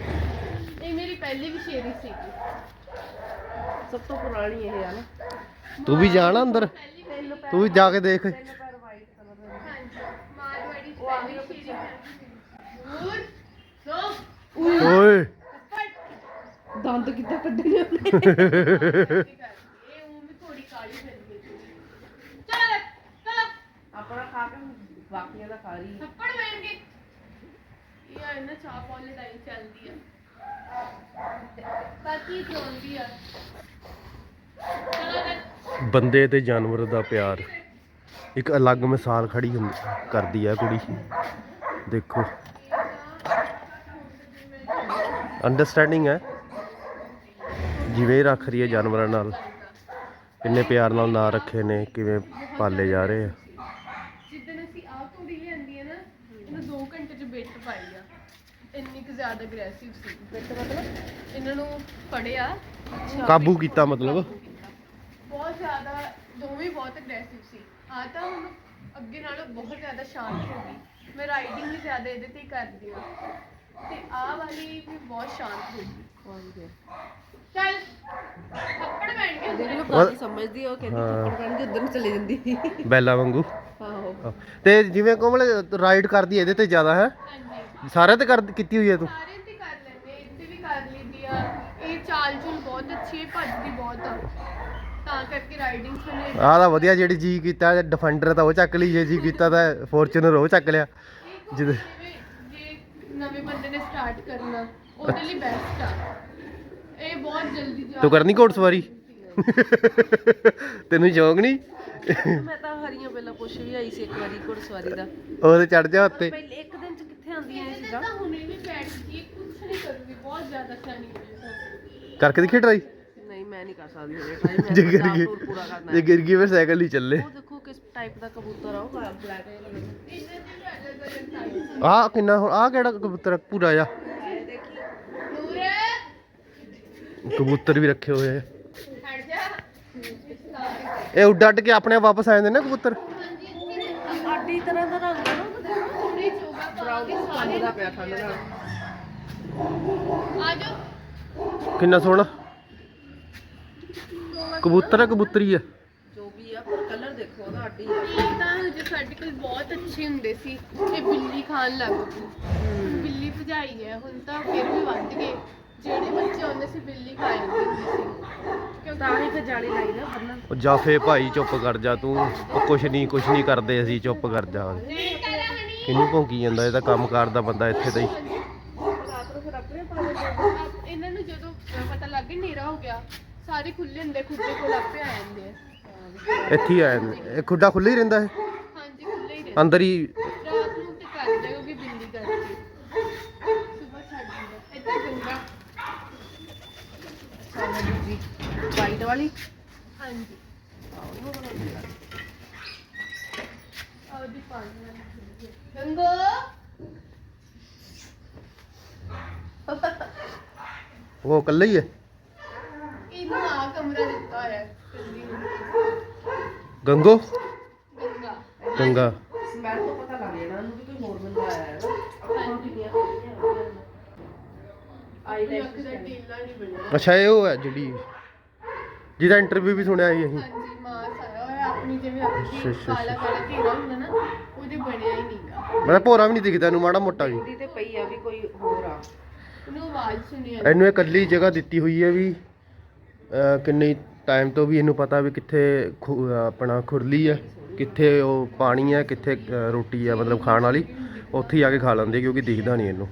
ਇਹ ਮੇਰੀ ਪਹਿਲੀ ਵਿਸ਼ੇਰੀ ਸੀਗੀ ਸਭ ਤੋਂ ਪੁਰਾਣੀ ਇਹ ਆ ਨਾ। ਤੂੰ ਵੀ ਜਾਣਾ ਅੰਦਰ? ਪਹਿਲੀ ਤੂੰ ਵੀ ਜਾ ਕੇ ਦੇਖ ਤਿੰਨ ਪੈਰ ਵਾਈਟ ਕਲਰ ਦੇ ਹਾਂਜੀ ਮਾਰਵਾੜੀ ਉਹ ਆ ਹੋਰ ਸੋ ਓਏ। ਦੰਦ ਕਿੱਦਾਂ ਕੱਢਣੇ ਉਹਨੇ ਇਹ ਉਹ ਵੀ ਥੋੜੀ ਕਾਲੀ ਫਿਰਦੀ ਹੈ ਚਲ ਚਲ ਆਪਣਾ ਖਾ ਕੇ ਬਾਕੀਆਂ ਦਾ ਖਾ ਰਹੀ ਥੱਪੜ ਮਾਰਨਗੇ। ਇਹ ਆ ਨਾ ਚਾਹ ਪਾਉਣ ਟਾਈਮ ਚੱਲਦੀ ਆ। ਬਾਕੀ ਚੋਂਦੀ ਆ? ਚਲੋ ਫਿਰ। ਬੰਦੇ ਤੇ ਜਾਨਵਰ ਦਾ ਪਿਆਰ। ਇੱਕ ਅਲੱਗ ਮਿਸਾਲ ਖੜੀ ਹੁੰਦੀ ਕਰਦੀ ਆ ਕੁੜੀ। ਦੇਖੋ। ਅੰਡਰਸਟੈਂਡਿੰਗ ਹੈ। ਜਿਵੇਂ ਰੱਖ ਰਹੀ ਹੈ ਜਾਨਵਰਾਂ ਨਾਲ। ਕਿੰਨੇ ਪਿਆਰ ਨਾਲ ਨਾਂ ਰੱਖੇ ਨੇ ਕਿਵੇਂ ਪਾਲੇ ਜਾ ਰਹੇ ਆ। ਜਿੱਦਣ ਅਸੀਂ ਆਹ ਕੁੜੀ ਲਿਆਂਦੀ ਹੈ ਨਾ ਇਹਨੂੰ 2 ਘੰਟੇ ਚ ਬਿੱਟ ਪਾਈ ਆ। ਇੰਨੀ ਕੁ ਜ਼ਿਆਦਾ ਅਗਰੈਸਿਵ ਸੀ। ਬਿੱਟ ਮਤਲਬ ਇਹਨਾਂ ਨੂੰ ਫੜਿਆ। ਕਾਬੂ ਕੀਤਾ ਮਤਲਬ? ਬਹੁਤ ਜ਼ਿਆਦਾ ਦੋਵੇਂ ਬਹੁਤ ਅਗਰੈਸਿਵ ਸੀ। ਆ ਤਾਂ ਹੁਣ ਅੱਗੇ ਨਾਲੋਂ ਬਹੁਤ ਜ਼ਿਆਦਾ ਸ਼ਾਂਤ ਹੋ ਗਈ। ਮੈਂ ਰਾਈਡਿੰਗ ਵੀ ਜ਼ਿਆਦਾ ਇਹਦੇ ਤੇ ਹੀ ਕਰਦੀ ਹਾਂ। ਤੇ ਆਹ ਵਾਲੀ ਵੀ ਬਹੁਤ ਸ਼ਾਂਤ ਹੋ ਗਈ। ਚੱਲ ਥੱਪੜ ਪੈਣ ਕੇ ਦੇਖ ਲਓ ਕਾਹਦੀ ਸਮਝਦੀ ਆ, ਉਹ ਕਹਿੰਦੀ ਹਾਂ। ਥੱਪੜ ਪੈਣ ਕੇ ਉਧਰ ਨੂੰ ਚਲੇ ਜਾਂਦੀ। ਬੈਲਾ ਵਾਂਗੂ। ਆਹੋ। ਤੇ ਜਿਵੇਂ ਕੋਮਲ ਰਾਈਡ ਕਰਦੀ ਹੈ ਇਹਦੇ ਤੇ ਜ਼ਿਆਦਾ ਹੈ? ਹਾਂਜੀ। ਸਾਰਿਆਂ ਤੇ ਕਰ ਕੀਤੀ ਹੋਈ ਹੈ ਤੂੰ? ਸਾਰੇ ਤੇ ਕਰ ਲੈਂਦੇ ਇੱਥੇ ਵੀ ਕਰ ਲੈਂਦੀ ਆ। ਇਹ ਚਾਲ ਚੁਲ ਬਹੁਤ ਅੱਛੀ ਹੈ ਭੱਜਦੀ ਬਹੁਤ ਆ। ਤਾਂ ਕਰਕੇ ਰਾਈਡਿੰਗ ਸੁਣੇ ਆਹ ਤਾਂ ਵਧੀਆ ਜਿਹੜੀ ਜੀ ਕੀਤਾ ਡਿਫੈਂਡਰ ਤਾਂ ਉਹ ਚੱਕ ਲਈ ਜੇ ਜੀ ਕੀਤਾ ਤਾਂ ਫੋਰਚੂਨਰ ਉਹ ਚੱਕ ਲਿਆ। ਜਿਹਦੇ ਨਵੇਂ ਬੰਦੇ ਨੇ ਸਟਾਰਟ ਕਰਨਾ ਉਹਦੇ ਲਈ ਬੈਸਟ ਆ। ਇਹ ਬਹੁਤ ਜਲਦੀ ਜਾ ਤੂੰ ਕਰਨੀ ਘੋੜਸਵਾਰੀ ਤੈਨੂੰ ਸ਼ੌਂਕ ਨਹੀਂ? ਮੈਂ ਤਾਂ ਹਰੀਆਂ ਪਹਿਲਾਂ ਪੁੱਛ ਵੀ ਆਈ ਸੀ ਇੱਕ ਵਾਰੀ ਘੋੜਸਵਾਰੀ ਦਾ। ਉਹਦੇ ਚੜ ਜਾ ਉੱਤੇ। ਪਹਿਲੇ ਇੱਕ ਦਿਨ ਚ ਕਿੱਥੇ ਆਉਂਦੀਆਂ ਇਹ ਚੀਜ਼ਾਂ? ਤਾਂ ਹੁਣੇ ਵੀ ਬੈਠ ਗਈ ਕੁਝ ਨਹੀਂ ਕਰੂਗੀ ਬਹੁਤ ਜ਼ਿਆਦਾ ਸਿਆਣੀ ਹੈ ਕਰਕੇ ਦੇਖੀ ਟਰਾਈ ਨਹੀਂ ਮੈਂ ਨਹੀਂ ਕਰ ਸਕਦੀ ਹਲੇ ਟਰਾਈ ਮੈਂ ਜੇ ਗਿਰ ਗਈ ਟੂਰ ਪੂਰਾ ਕਰਨਾ ਜੇ ਹੈ। ਗਿਰ ਗਈ ਫਿਰ ਸਾਈਕਲ ਹੀ ਚੱਲੇ। ਉਹ ਦੇਖੋ ਕਿਸ ਟਾਈਪ ਦਾ ਕਬੂਤਰ ਆ ਉਹ ਬਲੈਕ ਕਲਰ ਆਹ ਕਿੰਨਾ ਹੁਣ ਆਹ ਕਿਹੜਾ ਕਬੂਤਰ ਆ? ਪੂਰਾ ਨੂਰ ਕਬੂਤਰ ਵੀ ਰੱਖੇ ਹੋਏ ਆ। ਇਹ ਉੱਡ ਅੱਡ ਕੇ ਆਪਣੇ ਆਪ ਵਾਪਸ ਆ ਜਾਂਦੇ ਨੇ ਕਬੂਤਰ? ਆਡੀ ਤਰ੍ਹਾਂ ਦਾ ਰੰਗ ਆ ਨਾ। ਠੰਡ ਦਾ ਪਿਆ ਠੰਡ ਦਾ ਆ ਕਿੰਨਾ ਸੋਹਣਾ। ਕਬੂਤਰ ਆ ਕਬੂਤਰੀ ਆ ਆ। ਆ। ਇਹ ਤਾਂ ਹਜੇ ਸਾਡੇ ਕੋਲ ਬਹੁਤ ਅੱਛੇ ਹੁੰਦੇ ਸੀ। ਇਹ ਬਿੱਲੀ ਖਾਣ ਲੱਗ ਪਈ ਬਿੱਲੀ ਭਜਾਈ ਹੈ। ਹੁਣ ਤਾਂ ਫਿਰ ਵੀ ਵੱਧ ਗਏ। ਜਿਹੜੇ ਬੱਚੇ ਹੁੰਦੇ ਸੀ ਬਿੱਲੀ ਖਾ ਜਾਂਦੀ ਹੁੰਦੀ ਸੀ। ਤਾਂ ਹੀ ਤੇ ਜਾਲੀ ਲਾਈ ਨਾ ਬੰਨਣ ਉਹ ਜਾਫੇ ਭਾਈ ਚੁੱਪ ਕਰ ਜਾ ਤੂੰ। ਉਹ ਕੁਛ ਨਹੀਂ ਕੁਛ ਨਹੀਂ ਕਰਦੇ ਅਸੀਂ ਚੁੱਪ ਕਰ ਜਾ। ਕਿਹਨੂੰ ਭੌਂਕੀ ਜਾਂਦਾ? ਇਹ ਤਾਂ ਕੰਮ ਕਰਦਾ ਬੰਦਾ ਇੱਥੇ ਦਾ ਹੀ। ਰਾਤ ਨੂੰ ਫਿਰ ਆਪਣੇ ਪਾ ਦੇ ਆਪ- ਇਹਨਾਂ ਨੂੰ ਜਦੋਂ ਪਤਾ ਲੱਗ ਗਿਆ ਹਨੇਰਾ ਹੋ ਗਿਆ। ਸਾਰੇ ਖੁੱਲੇ ਹੁੰਦੇ ਖੁੱਡੇ ਕੋਲ ਆਪੇ ਆ ਜਾਂਦੇ ਆ। ਇੱਥੇ ਹੀ ਆ ਜਾਂਦੇ। ਇਹ ਖੁੱਡਾ ਖੁੱਲ੍ਹਾ ਹੀ ਰਹਿੰਦਾ ਇਹ? ਹਾਂਜੀ ਖੁੱਲੇ ਹੀ ਰਹਿੰਦੇ। ਅੰਦਰ ਹੀ? ਰਾਤ ਨੂੰ ਤੇ ਕਰ ਜਾਓਗੇ ਬਿੱਲੀ ਕਰਕੇ। ਸਵੇਰ ਛੱਡ ਦਿੰਦਾ। ਇੱਥੇ ਗੰਗਾ। ਸਾਡਾ ਜੀ ਵਾਈਟ ਵਾਲੀ? ਹਾਂਜੀ। ਆਉਦੀ ਪਾਣੀ ਗੰਗੋ! ਉਹ ਇਕੱਲਾ ਹੀ ਹੈ? ਇਹਨੂੰ ਆ ਕਮਰਾ ਦਿੱਤਾ ਹੋਇਆ। ਹੈ ਨੂੰ ਗੰਗੋ? ਗੰਗਾ। ਗੰਗਾ। ਸਮੈਲ ਤੋਂ ਪਤਾ ਲੱਗ ਜਾਣਾ ਉਹਨੂੰ ਵੀ ਕੋਈ ਹੋਰ ਬੰਦਾ ਆਇਆ ਹੈ ਨਾ ਅੱਖਾਂ ਕਿੰਨੀਆਂ ਖੁੱਲੀਆਂ ਆਈ ਇਹ ਅੱਖ ਦਾ ਟੇਲਾ ਨਹੀਂ ਬਣਿਆ। ਅੱਛਾ ਇਹ ਉਹ ਹੈ ਜਿਹੜੀ ਜਿਹਦਾ ਇੰਟਰਵਿਊ ਵੀ ਸੁਣਿਆ ਸੀ ਅਸੀਂ। ਹਾਂਜੀ ਮਾਸ ਆਇਆ ਹੋਇਆ ਆਪਣੀ ਜਿਵੇਂ ਅੱਛਾ, ਆਪਣੀ ਅੱਛਾ, ਕਾਲਾ ਕਾਲਾ ਘੇਰਾ ਹੁੰਦਾ ਨਾ ਉਹਦੇ ਬਣਿਆ ਹੀ ਨਹੀਂਗਾ ਮੈਂ ਭੋਰਾ ਵੀ ਨਹੀਂ ਦਿਖਦਾ ਇਹਨੂੰ ਮਾੜਾ ਮੋਟਾ ਵੀ। ਇਹਦੀ ਤੇ ਪਈ ਆ ਵੀ ਕੋਈ ਹੋਰ ਆ। ਉਹਨੂੰ ਆਵਾਜ਼ ਸੁਣੀ ਇਹਨੂੰ ਇਹ ਇਕੱਲੀ ਜਗ੍ਹਾ ਦਿੱਤੀ ਹੋਈ ਹੈ ਵੀ ਅਹ, ਕਿੰਨੇ ਟਾਈਮ ਤੋਂ ਵੀ ਇਹਨੂੰ ਪਤਾ ਵੀ ਕਿੱਥੇ ਖੁ- ਆਪਣਾ ਖੁਰਲੀ ਹੈ ਕਿੱਥੇ ਉਹ ਪਾਣੀ ਹੈ ਕਿੱਥੇ ਰੋਟੀ ਹੈ ਮਤਲਬ ਖਾਣ ਵਾਲੀ ਉੱਥੇ ਹੀ ਆ ਕੇ ਖਾ ਲੈਂਦੇ ਕਿਉਂਕਿ ਦਿਖਦਾ ਨਹੀਂ ਇਹਨੂੰ।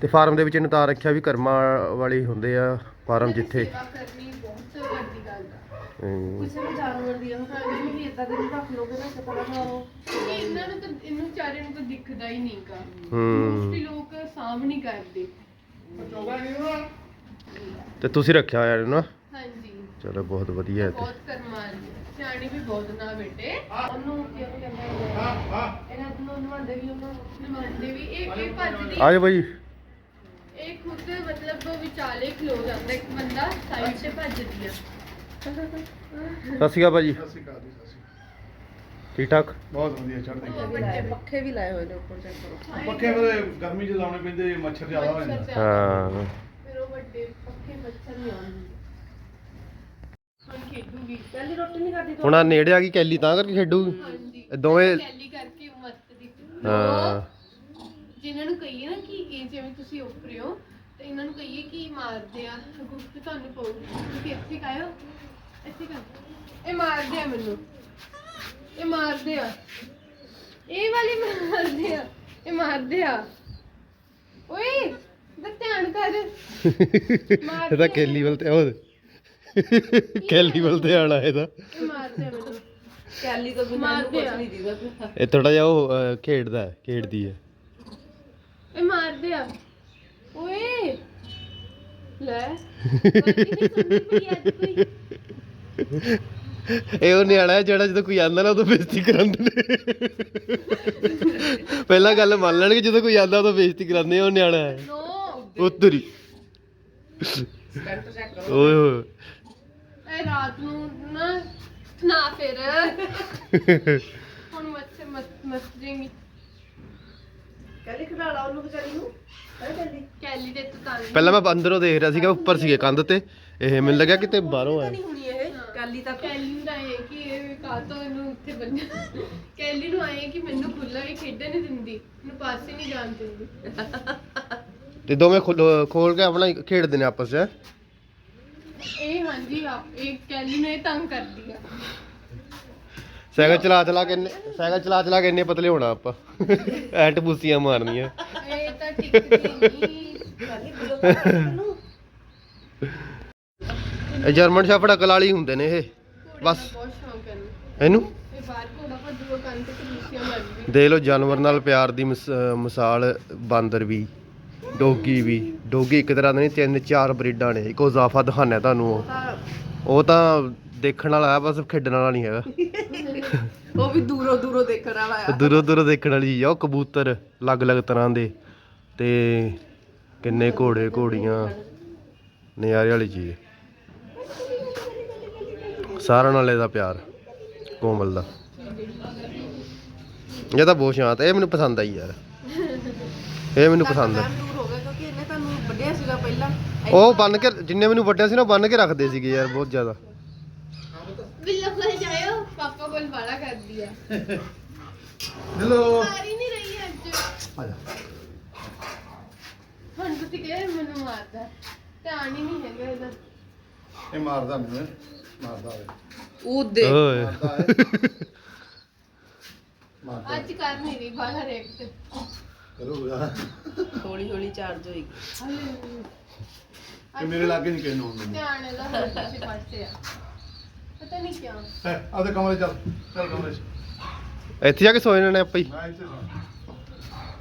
ਤੇ ਫਾਰਮ ਦੇ ਵਿੱਚ ਇਹਨੂੰ ਤਾਂ ਰੱਖਿਆ ਵੀ ਕਰਮਾਂ ਵਾਲੇ ਹੁੰਦੇ ਆ ਫਾਰਮ ਜਿੱਥੇ। ਸੇਵਾ ਕਰਨੀ ਬਹੁਤ ਵੱਡੀ ਗੱਲ ਆ। ਹਮ, ਕਿਸੇ ਵੀ ਜਾਨਵਰ ਦੀ ਉਹ ਹਾਂਜੀ ਵੀ ਇਦਾਂ ਦੇ ਨੂੰ ਰੱਖ ਲੋਗੇ ਨਾ ਪਤਾ ਲੱਗਾ ਉਹ ਕਿਉਂਕਿ ਇਹਨਾਂ ਨੂੰ ਤਾਂ ਇਹਨੂੰ ਵਿਚਾਰੇ ਨੂੰ ਤਾਂ ਦਿਖਦਾ ਹੀ ਨਹੀਂਗਾ ਹਮ ਮੋਸਟਲੀ ਲੋਕ ਸਾਂਭ ਨਹੀਂ ਕਰਦੇ। ਤੇ ਤੁਸੀਂ ਰੱਖਿਆ ਹੋਇਆ ਇਹਨੂੰ ਨਾ? ਚਲੋ ਬਹੁਤ ਵਧੀਆ ਹੈ ਤੇ। ਸਿਆਣੀ ਵੀ ਬਹੁਤ ਨਾ ਬੇਟੇ। ਉਹਨੂੰ ਕੀ ਉਹਨੂੰ ਕਹਿੰਦੇ ਆ ਇਹਨਾਂ ਨੂੰ ਨਵਾਉਂਦੇ ਵੀ ਉਹਨੂੰ। ਨਵਾਉਂਦੇ ਵੀ। ਇਹ ਇਹ ਭੱਜਦੀ ਆ ਜਾਓ ਭਾਈ ਇਹ ਖੁਦ ਮਤਲਬ ਵਿਚਾਲੇ ਖਲੋ ਜਾਂਦਾ। ਇੱਕ ਬੰਦਾ ਸਾਈਡ ਤੇ ਭੱਜਦੀ ਆ। ਸਤਿ ਸ਼੍ਰੀ ਅਕਾਲ ਭਾਜੀ। ਸਤਿ ਸ਼੍ਰੀ ਅਕਾਲ ਜੀ ਸਤਿ ਸ਼੍ਰੀ ਠੀਕ ਠਾਕ? ਬਹੁਤ ਵਧੀਆ ਚੜ੍ਹਦੀ ਕਲਾ। ਲਾਏ ਹੋਏ, ਪੱਖੇ ਵੀ ਲਾਏ ਹੋਏ ਨੇ ਉੱਪਰ ਚੈੱਕ ਕਰੋ ਪੱਖੇ ਫਿਰ ਗਰਮੀ ਚ ਲਾਉਣੇ ਪੈਂਦੇ ਮੱਛਰ ਜ਼ਿਆਦਾ ਹੋ ਜਾਂਦਾ। ਹਾਂ। ਫਿਰ ਉਹ ਵੱਡੇ ਪੱਕੇ ਮੱਛਰ ਨਹੀਂ ਆਉਂਦੇ ਹੁਣ ਖੇਡੂਗੀ। ਪਹਿਲੀ ਰੋਟੀ ਨਹੀਂ ਖਾਦੀ ਹੁਣ ਆ ਨੇੜੇ ਆ ਗਈ ਕੈਲੀ ਤਾਂ ਕਰਕੇ ਖੇਡੂ ਹਾਂਜੀ। ਇਹ ਦੋਵੇਂ ਕੈਲੀ ਕਰਕੇ ਮਸਤ ਦੀ ਹਾਂ। ਜਿਨ੍ਹਾਂ ਨੂੰ ਕਹੀਏ ਨਾ ਕਿ ਇਹ ਜਿਵੇਂ ਤੁਸੀਂ ਉੱਪਰੇ ਹੋ ਤੇ ਇਹਨਾਂ ਨੂੰ ਕਹੀਏ ਕਿ ਮਾਰਦੇ ਆ ਗੁੱਟ ਤੁਹਾਨੂੰ ਪਊਗੀ। ਤੁਸੀਂ ਇੱਥੇ ਕਾਇਓ? ਇੱਥੇ ਕਾ ਇਹ ਮਾਰਦੇ ਆ ਮੈਨੂੰ। ਇਹ ਮਾਰਦੇ ਆ। ਇਹ ਵਾਲੀ ਮਾਰਦੇ ਆ। ਇਹ ਮਾਰਦੇ ਆ। ਓਏ ਦਾ ਧਿਆਨ ਕਰ। *laughs* ਇਹ ਤਾਂ ਕੈਲੀ ਵੱਲ ਤੇ ਉਹ *laughs* ਕੈਲੀ ਵੱਲ ਤੇ ਆਣਾ ਇਹਦਾ। ਇਹ ਮਾਰਦੇ ਆ ਮੈਨੂੰ ਕੈਲੀ ਤੋਂ ਬਿਨਾਂ ਇਹਨੂੰ ਕੁਝ। ਨਹੀਂ ਦੀਦਾ ਇਹ ਥੋੜਾ ਜਿਹਾ ਉਹ ਅਹ, ਖੇਡਦਾ ਹੈ, ਖੇਡਦੀ ਹੈ। ਇਹ ਮਾਰਦੇ ਆ। ਓਏ। ਲੈ। ਇਹ ਉਹ ਨਿਆਣਾ ਹੈ ਜਿਹੜਾ ਜਦੋਂ ਕੋਈ ਆਂਦਾ ਨਾ ਉਦੋਂ ਬੇਇੱਜ਼ਤੀ ਕਰਾਉਂਦੇ ਨੇ। ਪਹਿਲਾਂ ਗੱਲ ਮੰਨ ਲੈਣਗੇ ਜਦੋਂ ਕੋਈ ਆਂਦਾ ਉਦੋਂ ਬੇਇੱਜ਼ਤੀ ਕਰਾਉਂਦੇ ਆ, ਉਹ ਨਿਆਣਾ ਹੈ। ਨੋ। ਉਤਰੀ ਸਟੈਂਟ ਚੈੱਕ ਕਰੋ। ਓਏ ਹੋਏ। ਇਹ ਰਾਤ ਨੂੰ ਨਾ ਨਾ ਫਿਰ। ਹੁਣ ਮੱਛਰ ਮਸ ਮਸ ਜੇਗੀ। ਕੈਲੀ ਖੜਾ ਲਾ ਉਹਨੂੰ ਵਿਚਾਰੀ ਨੂੰ? ਹੈ ਕੈਲੀ? ਕੈਲੀ ਦੇ ਤੂੰ ਤਾਂ ਪਹਿਲਾਂ ਮੈਂ ਅੰਦਰੋਂ ਦੇਖ ਰਿਹਾ ਸੀਗਾ ਉੱਪਰ ਸੀਗੇ ਕੰਧ ਤੇ। ਇਹ ਮੈਨੂੰ ਲੱਗਿਆ ਕਿਤੇ ਬਾਹਰੋਂ ਆਇਆ ਨਹੀਂ ਹੋਣੀ ਇਹ ਕੈਲੀ ਤੱਕ। ਕੈਲੀ ਦਾ ਇਹ ਕਿ ਇਹ ਕਾਤੋਂ ਇਹਨੂੰ ਉੱਥੇ ਬੰਨਿਆ ਕੈਲੀ ਨੂੰ ਆਏ ਕਿ ਮੈਨੂੰ ਖੁੱਲਾ ਹੀ ਖੇਡਣ ਨਹੀਂ ਦਿੰਦੀ। ਇਹਨੂੰ ਪਾਸੇ ਨਹੀਂ ਜਾਣ ਦਿੰਦੀ। ਤੇ ਦੋਵੇਂ ਖੋਲ ਖੋਲ ਕੇ ਆਪਣਾ ਖੇਡਦੇ ਨੇ ਆਪਸ 'ਚ ਇਹ ਹਾਂਜੀ ਆਪ ਇਹ ਕੈਲੀ ਨੂੰ ਤੰਗ ਕਰਦੀ ਆ। ਸਾਈਕਲ ਚਲਾ ਚਲਾ ਕੇ ਇੰਨੇ ਸਾਈਕਲ ਚਲਾ ਚਲਾ ਕੇ ਇੰਨੇ ਪਤਲੇ ਹੋਣਾ ਆਪਾਂ। ਐਟ ਬੂਸੀਆਂ ਮਾਰਨੀਆਂ। ਇਹ ਤਾਂ ਟਿਕਦੀ ਨਹੀਂ। ਜਰਮਨ ਸ਼ੈਫਰਡ ਅਕਲ ਵਾਲੀ ਹੁੰਦੇ ਨੇ ਇਹ। ਬਸ। ਦਾ ਬਹੁਤ ਸ਼ੌਂਕ ਹੈ ਇਹਨੂੰ ਇਹਨੂੰ? ਇਹ ਬਾਹਰ ਘੋੜਾ ਭੱਜੂਗਾ ਕੰਨ ਤੇ ਕਲੀਸੀਆਂ ਮਾਰਦੀ ਦੇਖ ਲਓ ਜਾਨਵਰ ਨਾਲ ਪਿਆਰ ਦੀ ਮਿਸ- ਅਹ ਮਿਸਾਲ ਬਾਂਦਰ ਵੀ। ਡੋਗੀ ਵੀ ਡੋਗੀ ਇੱਕ ਤਰ੍ਹਾਂ ਦੇ ਨਹੀਂ ਤਿੰਨ ਚਾਰ ਬਰੀਡਾਂ ਨੇ ਇੱਕੋ ਜ਼ਾਫਾ ਦਿਖਾਣਾ ਤੁਹਾਨੂੰ ਉਹ। ਉਹ ਤਾਂ ਦੇਖਣ ਵਾਲਾ ਹੈ ਬਸ ਖੇਡਣ ਵਾਲਾ ਨਹੀਂ ਹੈਗਾ। ਉਹ ਵੀ ਦੂਰੋਂ ਦੂਰੋਂ ਦੇਖਣ ਵਾਲਾ ਆ ਦੂਰੋਂ ਦੂਰੋਂ ਦੇਖਣ ਵਾਲੀ ਚੀਜ਼ ਆ ਉਹ ਕਬੂਤਰ ਅਲੱਗ-ਅਲੱਗ ਤਰ੍ਹਾਂ ਦੇ। ਤੇ ਕਿੰਨੇ ਘੋੜੇ ਘੋੜੀਆਂ ਨਜ਼ਾਰੇ ਵਾਲੀ ਚੀਜ਼। ਸਾਰਿਆਂ ਨਾਲ ਇਹਦਾ ਪਿਆਰ ਕੋਮਲ ਦਾ। ਇਹ ਤਾਂ ਬਹੁਤ ਸ਼ਾਂਤ ਇਹ ਮੈਨੂੰ ਪਸੰਦ ਆਈ ਯਾਰ। ਇਹ ਮੈਨੂੰ ਪਸੰਦ ਹੈ ਦੂਰ ਹੋ ਗਿਆ ਕਿਉਂਕਿ ਇਹਨੇ ਤੁਹਾਨੂੰ ਵੱਢਿਆ ਸੀਗਾ ਪਹਿਲਾਂ। ਉਹ ਬੰਨ ਕੇ ਜਿੰਨੇ ਮੈਨੂੰ ਵੱਡਿਆ ਸੀ ਨਾ ਬੰਨ ਕੇ ਰੱਖਦੇ ਸੀਗੇ ਯਾਰ ਬਹੁਤ ਜ਼ਿਆਦਾ। ਬਿੱਲੋ ਕੋਲ ਜਾਇਓ ਪਾਪਾ ਕੋਲ ਬਾਲਾ ਕਰਦੀ ਆ। ਹੈਲੋ। ਸਾਰੀ ਨਹੀਂ ਰਹੀ ਅੱਜ। ਆ ਜਾ। ਹੁਣ ਤੁਸੀਂ ਕਹੇ ਮੈਨੂੰ ਮਾਰਦਾ। ਧਿਆਨ ਹੀ ਨਹੀਂ ਹੈਗਾ ਇਹਦਾ। ਇਹ ਮਾਰਦਾ ਮੈਨੂੰ ਮਾਰਦਾ ਵੇ ਉਹਦੇ। ਓਏ। ਮਾਰਦਾ ਹੈ ਮਾਰਦਾ ਅੱਜ ਕਰ ਨਹੀਂ ਰਹੀ ਬਾਹਰ ਇੱਕ। ਤੇ ਕਰੂਗਾ। ਹੌਲੀ ਹੌਲੀ ਚਾਰਜ ਹੋਏਗੀ। ਤੇ ਮੇਰੇ ਲਾਗੇ ਨਹੀਂ ਕਹਿਣਾ ਹੁੰਦਾ ਧਿਆਨ ਇਹਦਾ ਹੋਰ ਕਿਸੇ ਪਾਸੇ ਆ। ਪਤਾ ਨਹੀਂ ਕਿਉਂ। ਹੈ ਆਦੇ ਕਮਰੇ ਚੱਲ ਚੱਲ ਕਮਰੇ 'ਚ। ਇੱਥੇ ਜਾ ਕੇ ਸੋਏ ਨੇ ਆਪਾਂ ਹੀ। ਮੈਂ ਇੱਥੇ ਸੌਂ।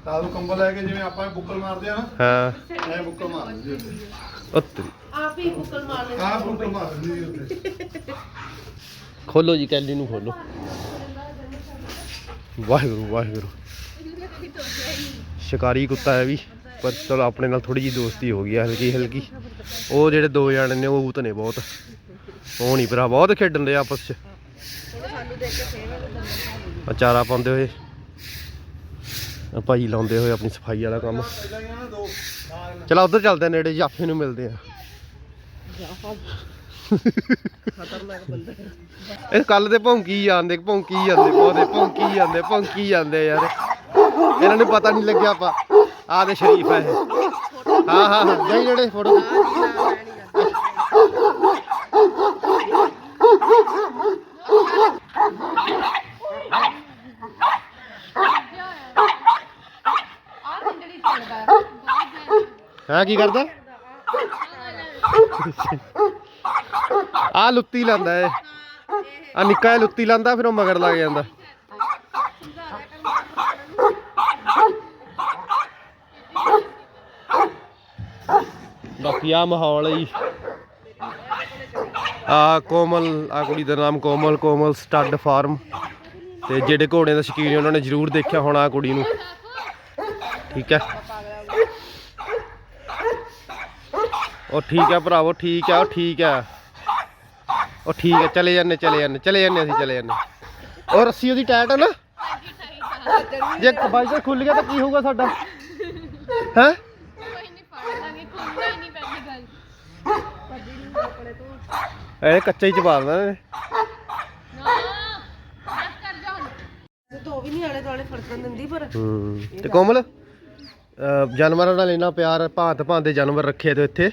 ਤਾਰੂ ਕੰਬਲ ਲੈ ਕੇ ਜਿਵੇਂ ਆਪਾਂ ਬੁੱਕਲ ਮਾਰਦੇ ਆ ਨਾ ਹਾਂ। ਐ ਬੁੱਕਲ ਮਾਰਦੇ ਜੀ ਉੱਤਰੀ ਆਪ ਹੀ ਬੁੱਕਲ ਮਾਰ ਲੈ ਆਹ ਬੁੱਕਲ ਮਾਰਦੇ ਜੀ ਉੱਤੇ ਖੋਲੋ ਜੀ ਕੈਲੀ ਨੂੰ ਖੋਲੋ। ਵਾਹਿਗੁਰੂ ਵਾਹਿਗੁਰੂ। ਸ਼ਿਕਾਰੀ ਕੁੱਤਾ ਹੈ ਵੀ, ਪਰ ਚਲੋ ਆਪਣੇ ਨਾਲ ਥੋੜੀ ਜੀ ਦੋਸਤੀ ਹੋ ਗਈ ਹੈ ਹਲਕੀ ਹਲਕੀ। ਉਹ ਜਿਹੜੇ ਦੋ ਜਣੇ ਨੇ, ਉਹ ਊਤ ਨੇ ਬਹੁਤ। ਉਹ ਨਹੀਂ ਭਰਾ, ਬਹੁਤ ਖੇਡਣ ਦੇ ਆਪਸ ਚ। ਆਹ ਚਾਰਾ ਪਾਉਂਦੇ ਹੋਏ। ਆਹ ਭਾਈ ਲਾਉਂਦੇ ਹੋਏ ਆਪਣੀ ਸਫ਼ਾਈ ਵਾਲਾ ਕੰਮ। ਚਲੋ ਹੀ ਉਧਰ ਚੱਲਦੇ ਨੇੜੇ ਜਾਫੇ ਨੂੰ ਮਿਲਦੇ ਆ ਖਤਰਨਾਕ ਬੰਦਾ ਇਹ ਕੱਲ ਦੇ ਭੌਂਕੀ ਜਾਂਦੇ ਭੌਂਕੀ ਜਾਂਦੇ ਪੌਦੇ ਭੌਂਕੀ ਜਾਂਦੇ ਭੌਂਕੀ ਜਾਂਦੇ ਯਾਰ। ਇਹਨਾਂ ਨੂੰ ਪਤਾ ਨਹੀਂ ਲੱਗਿਆ ਆਪਾਂ। ਆਹ ਦੇ ਸ਼ਰੀਫ ਹੈ ਹਾਂ ਹਾਂ ਹਾਂ, ਜਾਈ ਨੇੜੇ ਫੋਟੋ। ਆ ਮੰਡਲੀ ਕੀ ਕਰਦਾ? ਆ ਲੁੱਤੀ ਲਾਂਦਾ ਏ ਆ ਨਿੱਕਾ ਜਿਹਾ ਲੁੱਤੀ ਲਾਂਦਾ, ਫਿਰ ਉਹ ਮਗਰ ਲੱਗ ਜਾਂਦਾ। ਬਾਕੀ ਆ ਮਾਹੌਲ ਹੈ ਜੀ। ਆ ਕੋਮਲ ਆ ਕੁੜੀ ਦਾ ਨਾਮ ਕੋਮਲ ਕੋਮਲ ਸਟੱਡ ਫਾਰਮ। ਤੇ ਜਿਹੜੇ ਘੋੜੇ ਦਾ ਸ਼ਕੀਨ ਉਹਨਾਂ ਨੇ ਜ਼ਰੂਰ ਦੇਖਿਆ ਹੋਣਾ ਆ ਕੁੜੀ ਨੂੰ। ਠੀਕ ਹੈ। ਉਹ ਠੀਕ ਹੈ ਭਰਾਵੋ, ਠੀਕ ਹੈ, ਉਹ ਠੀਕ ਹੈ। ਉਹ ਠੀਕ ਹੈ ਚਲੇ ਜਾਂਦੇ ਚਲੇ ਜਾਂਦੇ ਚਲੇ ਜਾਂਦੇ ਅਸੀਂ ਚਲੇ ਜਾਂਦੇ। ਉਹ ਰੱਸੀ ਉਹਦੀ ਟਾਈਟ ਹੈ ਨਾ। ਜੇ ਬਾਈ ਚਾਂਸ ਖੁੱਲ ਗਿਆ ਤਾਂ ਕੀ ਹੋਊਗਾ ਸਾਡਾ? ਹੈ? ਕੋਈ ਨਹੀਂ ਪੜ ਲਾਂਗੇ ਖੁੱਲਣਾ ਹੀ ਨਹੀਂ ਗੱਲ ਹੀ ਇਹਨੇ। ਨਾ ਜਾ ਹੁਣ ਤੇ ਧੋ ਵੀ ਨਹੀਂ ਆਲੇ ਦੁਆਲੇ ਫੜਕਣ ਦਿੰਦੀ ਪਰ ਹੂੰ। ਤੇ ਕੋਮਲ ਜਾਨਵਰਾਂ ਨਾਲ ਇੰਨਾ ਪਿਆਰ ਭਾਂਤ ਭਾਂਤ ਦੇ ਜਾਨਵਰ ਰੱਖੇ ਤੇ ਇੱਥੇ।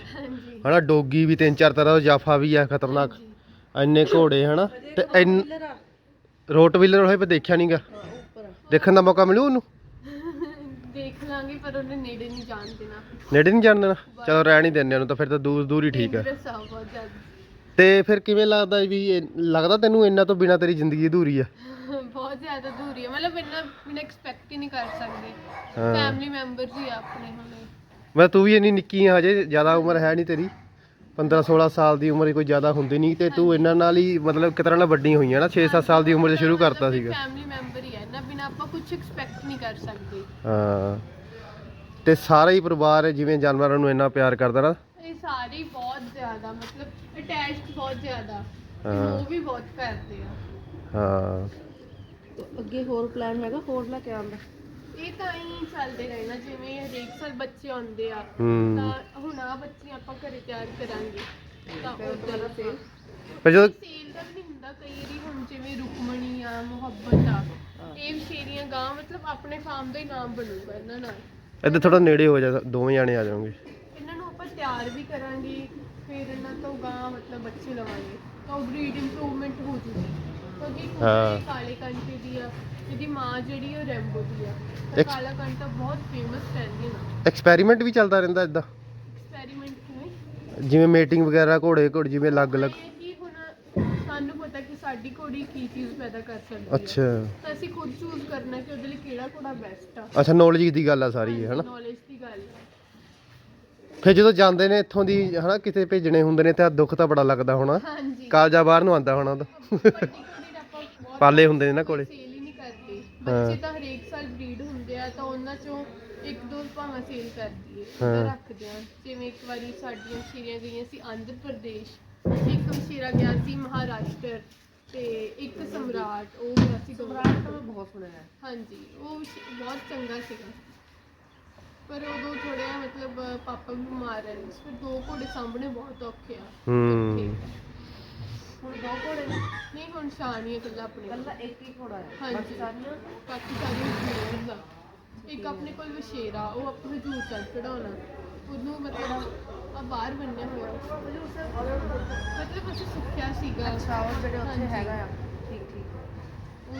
ਹਨਾ ਡੋਗੀ ਵੀ ਤਿੰਨ ਚਾਰ ਤਰ੍ਹਾਂ ਦਾ ਜਾਫਾ ਵੀ ਆ ਖਤਰਨਾਕ। ਇੰਨੇ ਘੋੜੇ ਹਨਾ? ਤੇ ਇੰਨ ਰੋਟ ਵੀਲਰ ਹੋਏ ਪੇ ਦੇਖਿਆ ਨਹੀਂਗਾ ਦੇਖਣ ਦਾ ਮੌਕਾ ਮਿਲੂ ਉਹਨੂੰ? ਦੇਖ ਲਾਂਗੇ ਪਰ ਉਹਨੇ ਨੇੜੇ ਨਹੀਂ ਜਾਣ ਦੇਣਾ। ਨੇੜੇ ਨਹੀਂ ਜਾਣ ਦੇਣਾ? ਚਲੋ ਰਹਿਣ ਹੀ ਦਿੰਦੇ ਉਹਨੂੰ ਤਾਂ ਫਿਰ ਤਾਂ ਦੂਰ ਦੂਰ ਹੀ ਠੀਕ ਹੈ Dangerous ਆ ਬਹੁਤ ਜ਼ਿਆਦਾ। ਤੇ ਫਿਰ ਕਿਵੇਂ ਲੱਗਦਾ ਵੀ ਇਹ- ਲੱਗਦਾ ਤੈਨੂੰ ਇੰਨਾ ਤੋਂ ਬਿਨਾ ਤੇਰੀ ਜ਼ਿੰਦਗੀ ਅਧੂਰੀ ਆ? *laughs* ਬਹੁਤ ਜ਼ਿਆਦਾ ਦੂਰੀ ਹੈ ਮਤਲਬ ਇੰਨਾ ਬਿਨਾਂ ਐਕਸਪੈਕਟ ਹੀ ਨਹੀਂ ਕਰ ਸਕਦੇ। ਹਾਂ। ਫੈਮਿਲੀ ਮੈਂਬਰਸ ਹੀ ਆ ਆਪਣੇ ਹੁਣੇ। ਮੈਂ ਤੂੰ ਵੀ ਇੰਨੀ ਨਿੱਕੀ ਆ ਹਜੇ ਜ਼ਿਆਦਾ ਉਮਰ ਹੈ ਨਹੀਂ ਤੇਰੀ। 15 16 ਸਾਲ ਦੀ ਉਮਰ ਹੀ ਕੋਈ ਜ਼ਿਆਦਾ ਹੁੰਦੀ ਨਹੀਂ ਤੇ ਤੂੰ ਇਹਨਾਂ ਨਾਲ ਹੀ ਮਤਲਬ ਇੱਕ ਤਰ੍ਹਾਂ ਨਾਲ ਵੱਡੀ ਹੋਈ ਆ ਨਾ 6 7 ਸਾਲ ਦੀ ਉਮਰ 'ਚ ਸ਼ੁਰੂ ਕਰਤਾ ਸੀਗਾ। ਫੈਮਿਲੀ ਮੈਂਬਰ ਹੀ ਹੈ ਨਾ ਬਿਨਾਂ ਆਪਾਂ ਕੁਝ ਐਕਸਪੈਕਟ ਨਹੀਂ ਕਰ ਸਕਦੇ। ਹਾਂ। ਤੇ ਸਾਰਾ ਹੀ ਪਰਿਵਾਰ ਜਿਵੇਂ ਜਾਨਵਰਾਂ ਨੂੰ ਇੰਨਾ ਪਿਆਰ ਕਰਦਾ ਨਾ? ਇਹ ਸਾਰੇ ਹੀ ਬਹੁਤ ਜ਼ਿਆਦਾ ਮਤਲਬ ਅਟੈਚਡ ਬਹੁਤ ਜ਼ਿਆਦਾ। ਹਾਂ। ਉਹ ਵੀ ਬਹੁਤ ਕਰਦੇ ਆ। ਹਾਂ। ਅੱਗੇ ਹੋਰ ਪਲਾਨ ਹੈਗਾ ਹੋਰ ਲੈ ਕੇ ਆਉਂਦਾ। ਇਹ ਤਾਂ ਹੀ ਚੱਲਦੇ ਰਹਿਣਾ ਜਿਵੇਂ ਹਰੇਕ ਸਾਲ ਬੱਚੇ ਆਉਂਦੇ ਆ ਹੂੰ। ਤਾਂ ਹੁਣ ਆ ਬੱਚੇ ਆਪਾਂ ਘਰੇ ਤਿਆਰ ਕਰਾਂਗੇ। ਤਾਂ ਉਹ ਜ਼ਿਆਦਾ ਸੇਲ ਪਰ ਜਦੋਂ ਸੇਲ ਦਾ ਵੀ ਨਹੀਂ ਹੁੰਦਾ ਕਈ ਵਾਰੀ ਹੁਣ ਜਿਵੇਂ ਰੁਕਮਣੀ ਆ ਮੁਹੱਬਤ ਆ ਇਹ ਸ਼ੇਰੀਆਂ ਗਾਂ ਮਤਲਬ ਆਪਣੇ ਫਾਰਮ ਦਾ ਹੀ ਨਾਮ ਬਣੂਗਾ ਇਹਨਾਂ ਨਾਲ। ਇੱਧਰ ਥੋੜਾ ਨੇੜੇ ਹੋ ਜਾ ਦੋਵੇਂ ਜਾਣੇ ਆ ਜਾਓਗੇ। ਇਹਨਾਂ ਨੂੰ ਆਪਾਂ ਤਿਆਰ ਵੀ ਕਰਾਂਗੇ ਫਿਰ ਇਹਨਾਂ ਤੋਂ ਗਾਂ ਮਤਲਬ ਬੱਚੇ ਲਵਾਂਗੇ। ਤਾਂ ਉਹ ਬਰੀਡ ਇੰਪਰੂਵਮੈਂਟ ਹੋ ਜੂਗੀ। ਕਿਉਂਕਿ ਹਾਂ। ਕਾਲੇ ਕੰਟੇ ਦੀ ਆ ਇਹਦੀ ਮਾਂ ਜਿਹੜੀ ਉਹ ਰੈਂਬੋ ਦੀ ਆ। ਤਾਂ ਕਾਲਾ ਕੰਟਾ ਬਹੁਤ ਫੇਮਸ ਰਹਿੰਦੀ ਨਾ। ਐਕਸਪੈਰੀਮੈਂਟ ਵੀ ਚੱਲਦਾ ਰਹਿੰਦਾ ਇਦਾਂ ਐਕਸਪੈਰੀਮੈਂਟ ਕਿਵੇਂ? ਜਿਵੇਂ ਮੀਟਿੰਗ ਵਗੈਰਾ ਘੋੜੇ ਘੋੜ ਜਿਵੇਂ ਅਲੱਗ-ਅਲੱਗ ਇਹ ਕਿ ਹੁਣ ਸਾਨੂੰ ਪਤਾ ਕਿ ਸਾਡੀ ਘੋੜੀ ਕੀ ਚੀਜ਼ ਪੈਦਾ ਕਰ ਸਕਦੀ ਹੈ ਅੱਛਾ। ਤਾਂ ਅਸੀਂ ਖੁਦ ਚੂਜ਼ ਕਰਨਾ ਕਿ ਉਹਦੇ ਲਈ ਕਿਹੜਾ ਘੋੜਾ ਬੈਸਟ ਆ। ਅੱਛਾ ਨੌਲੇਜ ਦੀ ਗੱਲ ਆ ਸਾਰੀ ਇਹ ਹਨਾ? ਨੌਲੇਜ ਦੀ ਗੱਲ ਆ। ਫਿਰ ਜਦੋਂ ਜਾਂਦੇ ਨੇ ਇੱਥੋਂ ਦੀ ਹਨਾ ਕਿਤੇ ਭੇਜਣੇ ਹੁੰਦੇ ਨੇ ਤਾਂ ਦੁੱਖ ਤਾਂ ਬੜਾ ਲੱਗਦਾ ਹੋਣਾ। ਹਾਂਜੀ। ਕਾਲਜਾ ਬਾਹਰ ਨੂੰ ਆਂਦਾ ਹੋਣਾ ਉਹਦਾ ਪਾਲੇ ਹੁੰਦੇ ਨੇ ਨਾ ਕੋਲੇ। ਸੇਲ ਹੀ ਨਹੀਂ ਕਰਦੇ। ਹਾਂ। ਬੱਚੇ ਤਾਂ ਹਰੇਕ ਸਾਲ ਬਰੀਡ ਹੁੰਦੇ ਆ ਤਾਂ ਉਹਨਾਂ ਚੋਂ ਇੱਕ ਦੋ ਭਾਵੇਂ ਸੇਲ ਕਰਦੀ ਹੈ ਹਾਂ। ਤਾਂ ਰੱਖਦੇ ਆ। ਜਿਵੇਂ ਇੱਕ ਵਾਰੀ ਸਾਡੀਆਂ ਸ਼ੀਰੀਆਂ ਗਈਆਂ ਸੀ ਆਂਧਰ ਪ੍ਰਦੇਸ਼। ਇੱਕ ਸ਼ੀਰਾ ਗਿਆ ਸੀ ਮਹਾਰਾਸ਼ਟਰ ਤੇ ਇੱਕ ਸਮਰਾਟ ਉਹ ਗਿਆ ਸੀ ਸਮਰਾਟ ਤਾਂ ਮੈਂ ਬਹੁਤ ਸੁਣਿਆ ਹੈ। ਹਾਂਜੀ ਉਹ ਸ਼- ਬਹੁਤ ਚੰਗਾ ਸੀਗਾ। ਪਰ ਉਦੋਂ ਥੋੜ੍ਹਾ ਮਤਲਬ ਪਾਪਾ ਵੀ ਬਿਮਾਰ ਰਹਿੰਦੇ ਸੀ ਫਿਰ ਦੋ ਘੋੜੇ ਸਾਹਮਣੇ ਬਹੁਤ ਔਖੇ ਆ। ਹੂੰ। ਹੁਣ ਦੋ ਘੋੜੇ ਨੇ। ਨਹੀਂ ਹੁਣ ਸ਼ਾਨ ਹੀ ਹੈ ਇਕੱਲਾ ਆਪਣੇ ਕੋਲ। ਕੱਲਾ ਇੱਕ ਹੀ ਘੋੜਾ ਹੈ। ਹਾਂਜੀ। ਬਾਕੀ ਸਾਰੀਆਂ? ਬਾਕੀ ਸਾਰੀਆਂ ਫੀਮੇਲਸ ਆ ਇੱਕ ਆਪਣੇ ਕੋਲ ਵਸ਼ੇਰਾ ਉਹ ਆਪਾਂ ਹਜੂਰ ਸਾਹਿਬ ਚੜਾਉਣਾ ਉਹਨੂੰ ਮਤਲਬ ਆ ਬਾਹਰ ਬੰਨਿਆ ਹੋਇਆ। ਮਤਲਬ ਅਸੀਂ ਸੁੱਖਿਆ ਸੀਗਾ। ਅੱਛਾ ਉਹ ਜਿਹੜੇ ਉੱਥੇ ਹਾਂਜੀ। ਹੈਗਾ ਆ। ਠੀਕ ਠੀਕ। ਉਹ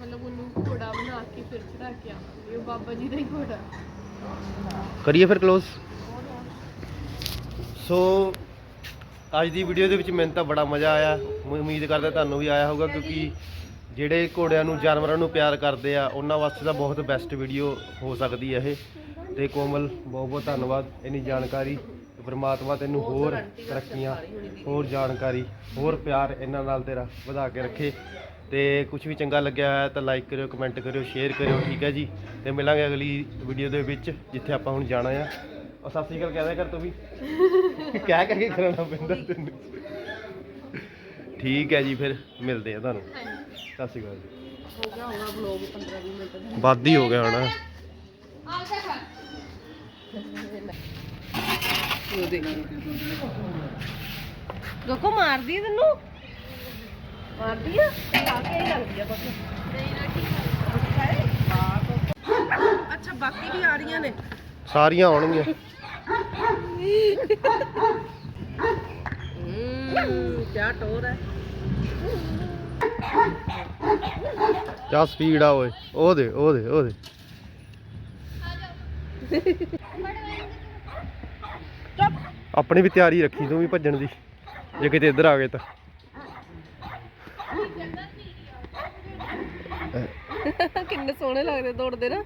ਮਤਲਬ ਉਹਨੂੰ ਘੋੜਾ ਬਣਾ ਕੇ ਫਿਰ ਚੜਾ ਕੇ ਆਵਾਂਗੇ। ਉਹ ਬਾਬਾ ਜੀ ਦਾ ਹੀ ਘੋੜਾ। ਕਰੀਏ ਫਿਰ ক্লোਜ਼ ਸੋ ਅੱਜ ਦੀ ਵੀਡੀਓ ਦੇ ਵਿੱਚ ਮੈਨੂੰ ਤਾਂ ਬੜਾ ਮਜ਼ਾ ਆਇਆ। ਮੈਂ ਉਮੀਦ ਕਰਦਾ ਤੁਹਾਨੂੰ ਵੀ ਆਇਆ ਹੋਊਗਾ ਕਿਉਂਕਿ ਜਿਹੜੇ ਘੋੜਿਆਂ ਨੂੰ ਜਾਨਵਰਾਂ ਨੂੰ ਪਿਆਰ ਕਰਦੇ ਆ ਉਹਨਾਂ ਵਾਸਤੇ ਤਾਂ ਬਹੁਤ ਬੈਸਟ ਵੀਡੀਓ ਹੋ ਸਕਦੀ ਹੈ ਇਹ। ਤੇ ਕੋਮਲ ਬਹੁਤ ਬਹੁਤ ਧੰਨਵਾਦ ਇੰਨੀ ਜਾਣਕਾਰੀ। ਪ੍ਰਮਾਤਮਾ ਤੈਨੂੰ ਹੋਰ ਤਰੱਕੀਆਂ ਹੋਰ ਜਾਣਕਾਰੀ ਹੋਰ ਪਿਆਰ ਇਹਨਾਂ ਨਾਲ ਤੇਰਾ ਵਧਾ ਕੇ ਰੱਖੇ। ਤੇ ਕੁਝ ਵੀ ਚੰਗਾ ਲੱਗਿਆ ਹੈ ਤਾਂ ਲਾਈਕ ਕਰਿਓ ਕਮੈਂਟ ਕਰਿਓ ਸ਼ੇਅਰ ਕਰਿਓ ਠੀਕ ਹੈ ਜੀ। ਤੇ ਮਿਲਾਂਗੇ ਅਗਲੀ ਵੀਡੀਓ ਦੇ ਵਿੱਚ ਜਿੱਥੇ ਆਪਾਂ ਹੁਣ ਜਾਣਾ ਆ। ਔਰ ਸਤਿ ਸ਼੍ਰੀ ਅਕਾਲ ਕਹਿ ਦਿਆ ਕਰ ਤੂੰ ਵੀ। ਕਹਿ ਕਹਿ ਕੇ ਕਰਾਉਣਾ ਪੈਂਦਾ ਤੈਨੂੰ। ਠੀਕ ਹੈ ਜੀ ਫਿਰ ਮਿਲਦੇ ਆ ਤੁਹਾਨੂੰ। ਹਾਂਜੀ। ਸਤਿ ਸ਼੍ਰੀ ਅਕਾਲ ਜੀ। ਹੋ ਗਿਆ ਹੋਣਾ ਵਲੌਗ 15 20 ਮਿੰਟ ਦਾ। ਵੱਧ ਹੀ ਹੋ ਗਿਆ ਹੋਣਾ। ਉਹ ਦੇਖੀ ਗੋਕੋ ਮਾਰਦੀ ਤੈਨੂੰ? ਮਾਰਦੀ ਆ? ਆ ਕੇ ਹੀ ਲੱਗਦੀ ਆ ਬਸ ਅੱਛਾ ਬਾਕੀ ਵੀ ਆ ਰਹੀਆਂ ਨੇ। ਸਾਰੀਆਂ ਆਉਣਗੀਆਂ। ਹੂੰ ਕੀ ਟੋਰ ਹੈ। ਕਿਆ ਸਪੀਡ ਆ ਓਏ। ਉਹ ਦੇ ਉਹ ਦੇ ਉਹ ਦੇ। ਆਪਣੀ ਵੀ ਤਿਆਰੀ ਰੱਖੀ ਤੂੰ ਵੀ ਭੱਜਣ ਦੀ। ਜੇ ਕਿਤੇ ਇੱਧਰ ਆ ਗਏ ਤਾਂ। ਕਿੰਨੇ ਸੋਹਣੇ ਲੱਗਦੇ ਦੌੜਦੇ ਨਾ।